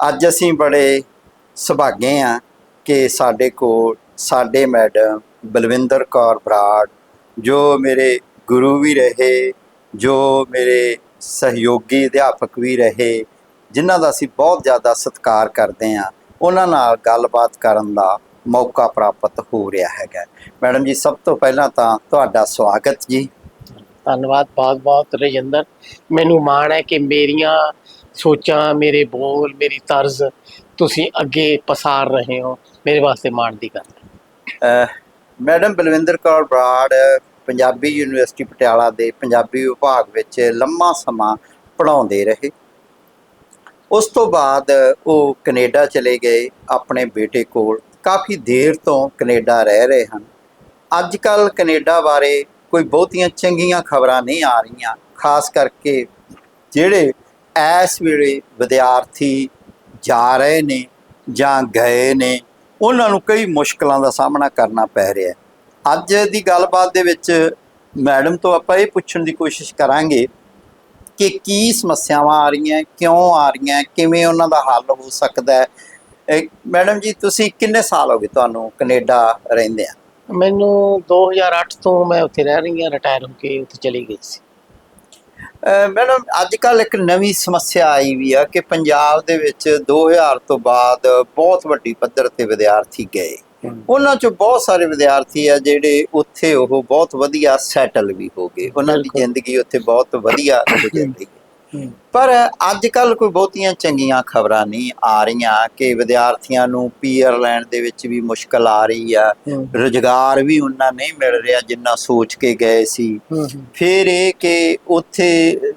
ਅੱਜ ਅਸੀਂ ਬੜੇ ਸੁਭਾਗੇ ਆ ਕਿ ਸਾਡੇ ਕੋਲ ਸਾਡੇ ਮੈਡਮ ਬਲਵਿੰਦਰ ਕੌਰ ਬਰਾੜ, ਜੋ ਮੇਰੇ ਗੁਰੂ ਵੀ ਰਹੇ, ਜੋ ਮੇਰੇ ਸਹਿਯੋਗੀ ਅਧਿਆਪਕ ਵੀ ਰਹੇ, ਜਿਨ੍ਹਾਂ ਦਾ ਅਸੀਂ ਬਹੁਤ ਜ਼ਿਆਦਾ ਸਤਿਕਾਰ ਕਰਦੇ ਆ, ਉਹਨਾਂ ਨਾਲ ਗੱਲਬਾਤ ਕਰਨ ਦਾ ਮੌਕਾ ਪ੍ਰਾਪਤ ਹੋ ਰਿਹਾ ਹੈਗਾ। ਮੈਡਮ ਜੀ, ਸਭ ਤੋਂ ਪਹਿਲਾਂ ਤਾਂ ਤੁਹਾਡਾ ਸਵਾਗਤ ਜੀ। ਧੰਨਵਾਦ ਬਹੁਤ ਬਹੁਤ ਰਜਿੰਦਰ। ਮੈਨੂੰ ਮਾਣ ਹੈ ਕਿ ਮੇਰੀਆਂ ਸੋਚਾਂ, ਮੇਰੇ ਬੋਲ, ਮੇਰੀ ਤਰਜ਼ ਤੁਸੀਂ ਅੱਗੇ ਪਸਾਰ ਰਹੇ ਹੋ। ਮੇਰੇ ਵਾਸਤੇ ਮਾਣ ਦੀ ਗੱਲ ਹੈ। ਮੈਡਮ ਬਲਵਿੰਦਰ ਕੌਰ ਬਰਾੜ, ਪੰਜਾਬੀ ਯੂਨੀਵਰਸਿਟੀ ਪਟਿਆਲਾ ਦੇ ਪੰਜਾਬੀ ਵਿਭਾਗ ਵਿੱਚ ਲੰਮਾ ਸਮਾਂ ਪੜ੍ਹਾਉਂਦੇ ਰਹੇ। ਉਸ ਤੋਂ ਬਾਅਦ ਉਹ ਕੈਨੇਡਾ ਚਲੇ ਗਏ ਆਪਣੇ ਬੇਟੇ ਕੋਲ। ਕਾਫੀ ਦੇਰ ਤੋਂ ਕੈਨੇਡਾ ਰਹਿ ਰਹੇ ਹਨ। ਅੱਜ ਕੱਲ ਕੈਨੇਡਾ ਬਾਰੇ ਕੋਈ ਬਹੁਤੀਆਂ ਚੰਗੀਆਂ ਖਬਰਾਂ ਨਹੀਂ ਆ ਰਹੀਆਂ, ਖਾਸ ਕਰਕੇ ਜਿਹੜੇ ਇਸ ਵੇਲੇ ਵਿਦਿਆਰਥੀ ਜਾ ਰਹੇ ਨੇ ਜਾਂ ਗਏ ਨੇ, ਉਹਨਾਂ ਨੂੰ ਕਈ ਮੁਸ਼ਕਲਾਂ ਦਾ ਸਾਹਮਣਾ ਕਰਨਾ ਪੈ ਰਿਹਾ ਹੈ। ਅੱਜ ਦੀ ਗੱਲਬਾਤ ਦੇ ਵਿੱਚ ਮੈਡਮ ਤੋਂ ਆਪਾਂ ਇਹ ਪੁੱਛਣ ਦੀ ਕੋਸ਼ਿਸ਼ ਕਰਾਂਗੇ ਕਿ ਕੀ ਸਮੱਸਿਆਵਾਂ ਆ ਰਹੀਆਂ, ਕਿਉਂ ਆ ਰਹੀਆਂ, ਕਿਵੇਂ ਉਹਨਾਂ ਦਾ ਹੱਲ ਹੋ ਸਕਦਾ ਹੈ। ਮੈਡਮ ਜੀ, ਤੁਸੀਂ ਕਿੰਨੇ ਸਾਲ ਹੋ ਗਏ ਤੁਹਾਨੂੰ ਕੈਨੇਡਾ ਰਹਿੰਦੇ ਆ ਮੈਨੂੰ 2008 ਤੋਂ ਮੈਂ ਉੱਥੇ ਰਹਿ ਰਹੀ ਹਾਂ, ਰਿਟਾਇਰ ਹੋ ਕੇ ਉੱਥੇ ਚਲੀ ਗਈ ਸੀ। ਮੈਡਮ ਅੱਜ ਕੱਲ ਇੱਕ ਨਵੀਂ ਸਮੱਸਿਆ ਆਈ ਵੀ ਆ ਕਿ ਪੰਜਾਬ ਦੇ ਵਿੱਚ 2000 ਤੋਂ ਬਾਅਦ ਬਹੁਤ ਵੱਡੀ ਪੱਧਰ ਤੇ ਵਿਦਿਆਰਥੀ ਗਏ। ਉਹਨਾਂ ਚੋਂ ਬਹੁਤ ਸਾਰੇ ਵਿਦਿਆਰਥੀ ਆ ਜਿਹੜੇ ਉੱਥੇ ਉਹ ਬਹੁਤ ਵਧੀਆ ਸੈਟਲ ਵੀ ਹੋ ਗਏ। ਉਹਨਾਂ ਦੀ। ਜ਼ਿੰਦਗੀ ਉੱਥੇ ਬਹੁਤ ਵਧੀਆ ਗੁਜ਼ਰ ਰਹੀ ਹੈ। ਪਰ ਅੱਜ ਕੱਲ ਕੋਈ ਬਹੁਤੀਆਂ ਚੰਗੀਆਂ ਖਬਰਾਂ ਨਹੀਂ ਆ ਰਹੀਆਂ ਕਿ ਵਿਦਿਆਰਥੀਆਂ ਨੂੰ ਪੀਆਰ ਲੈਣ ਦੇ ਵਿੱਚ ਵੀ ਮੁਸ਼ਕਲ ਆ ਰਹੀ ਆ। ਰੁਜ਼ਗਾਰ ਵੀ ਉਹਨਾਂ ਨਹੀਂ ਮਿਲ ਰਿਹਾ ਜਿੰਨਾ ਸੋਚ ਕੇ ਗਏ ਸੀ। ਫਿਰ ਇਹ ਕਿ ਉੱਥੇ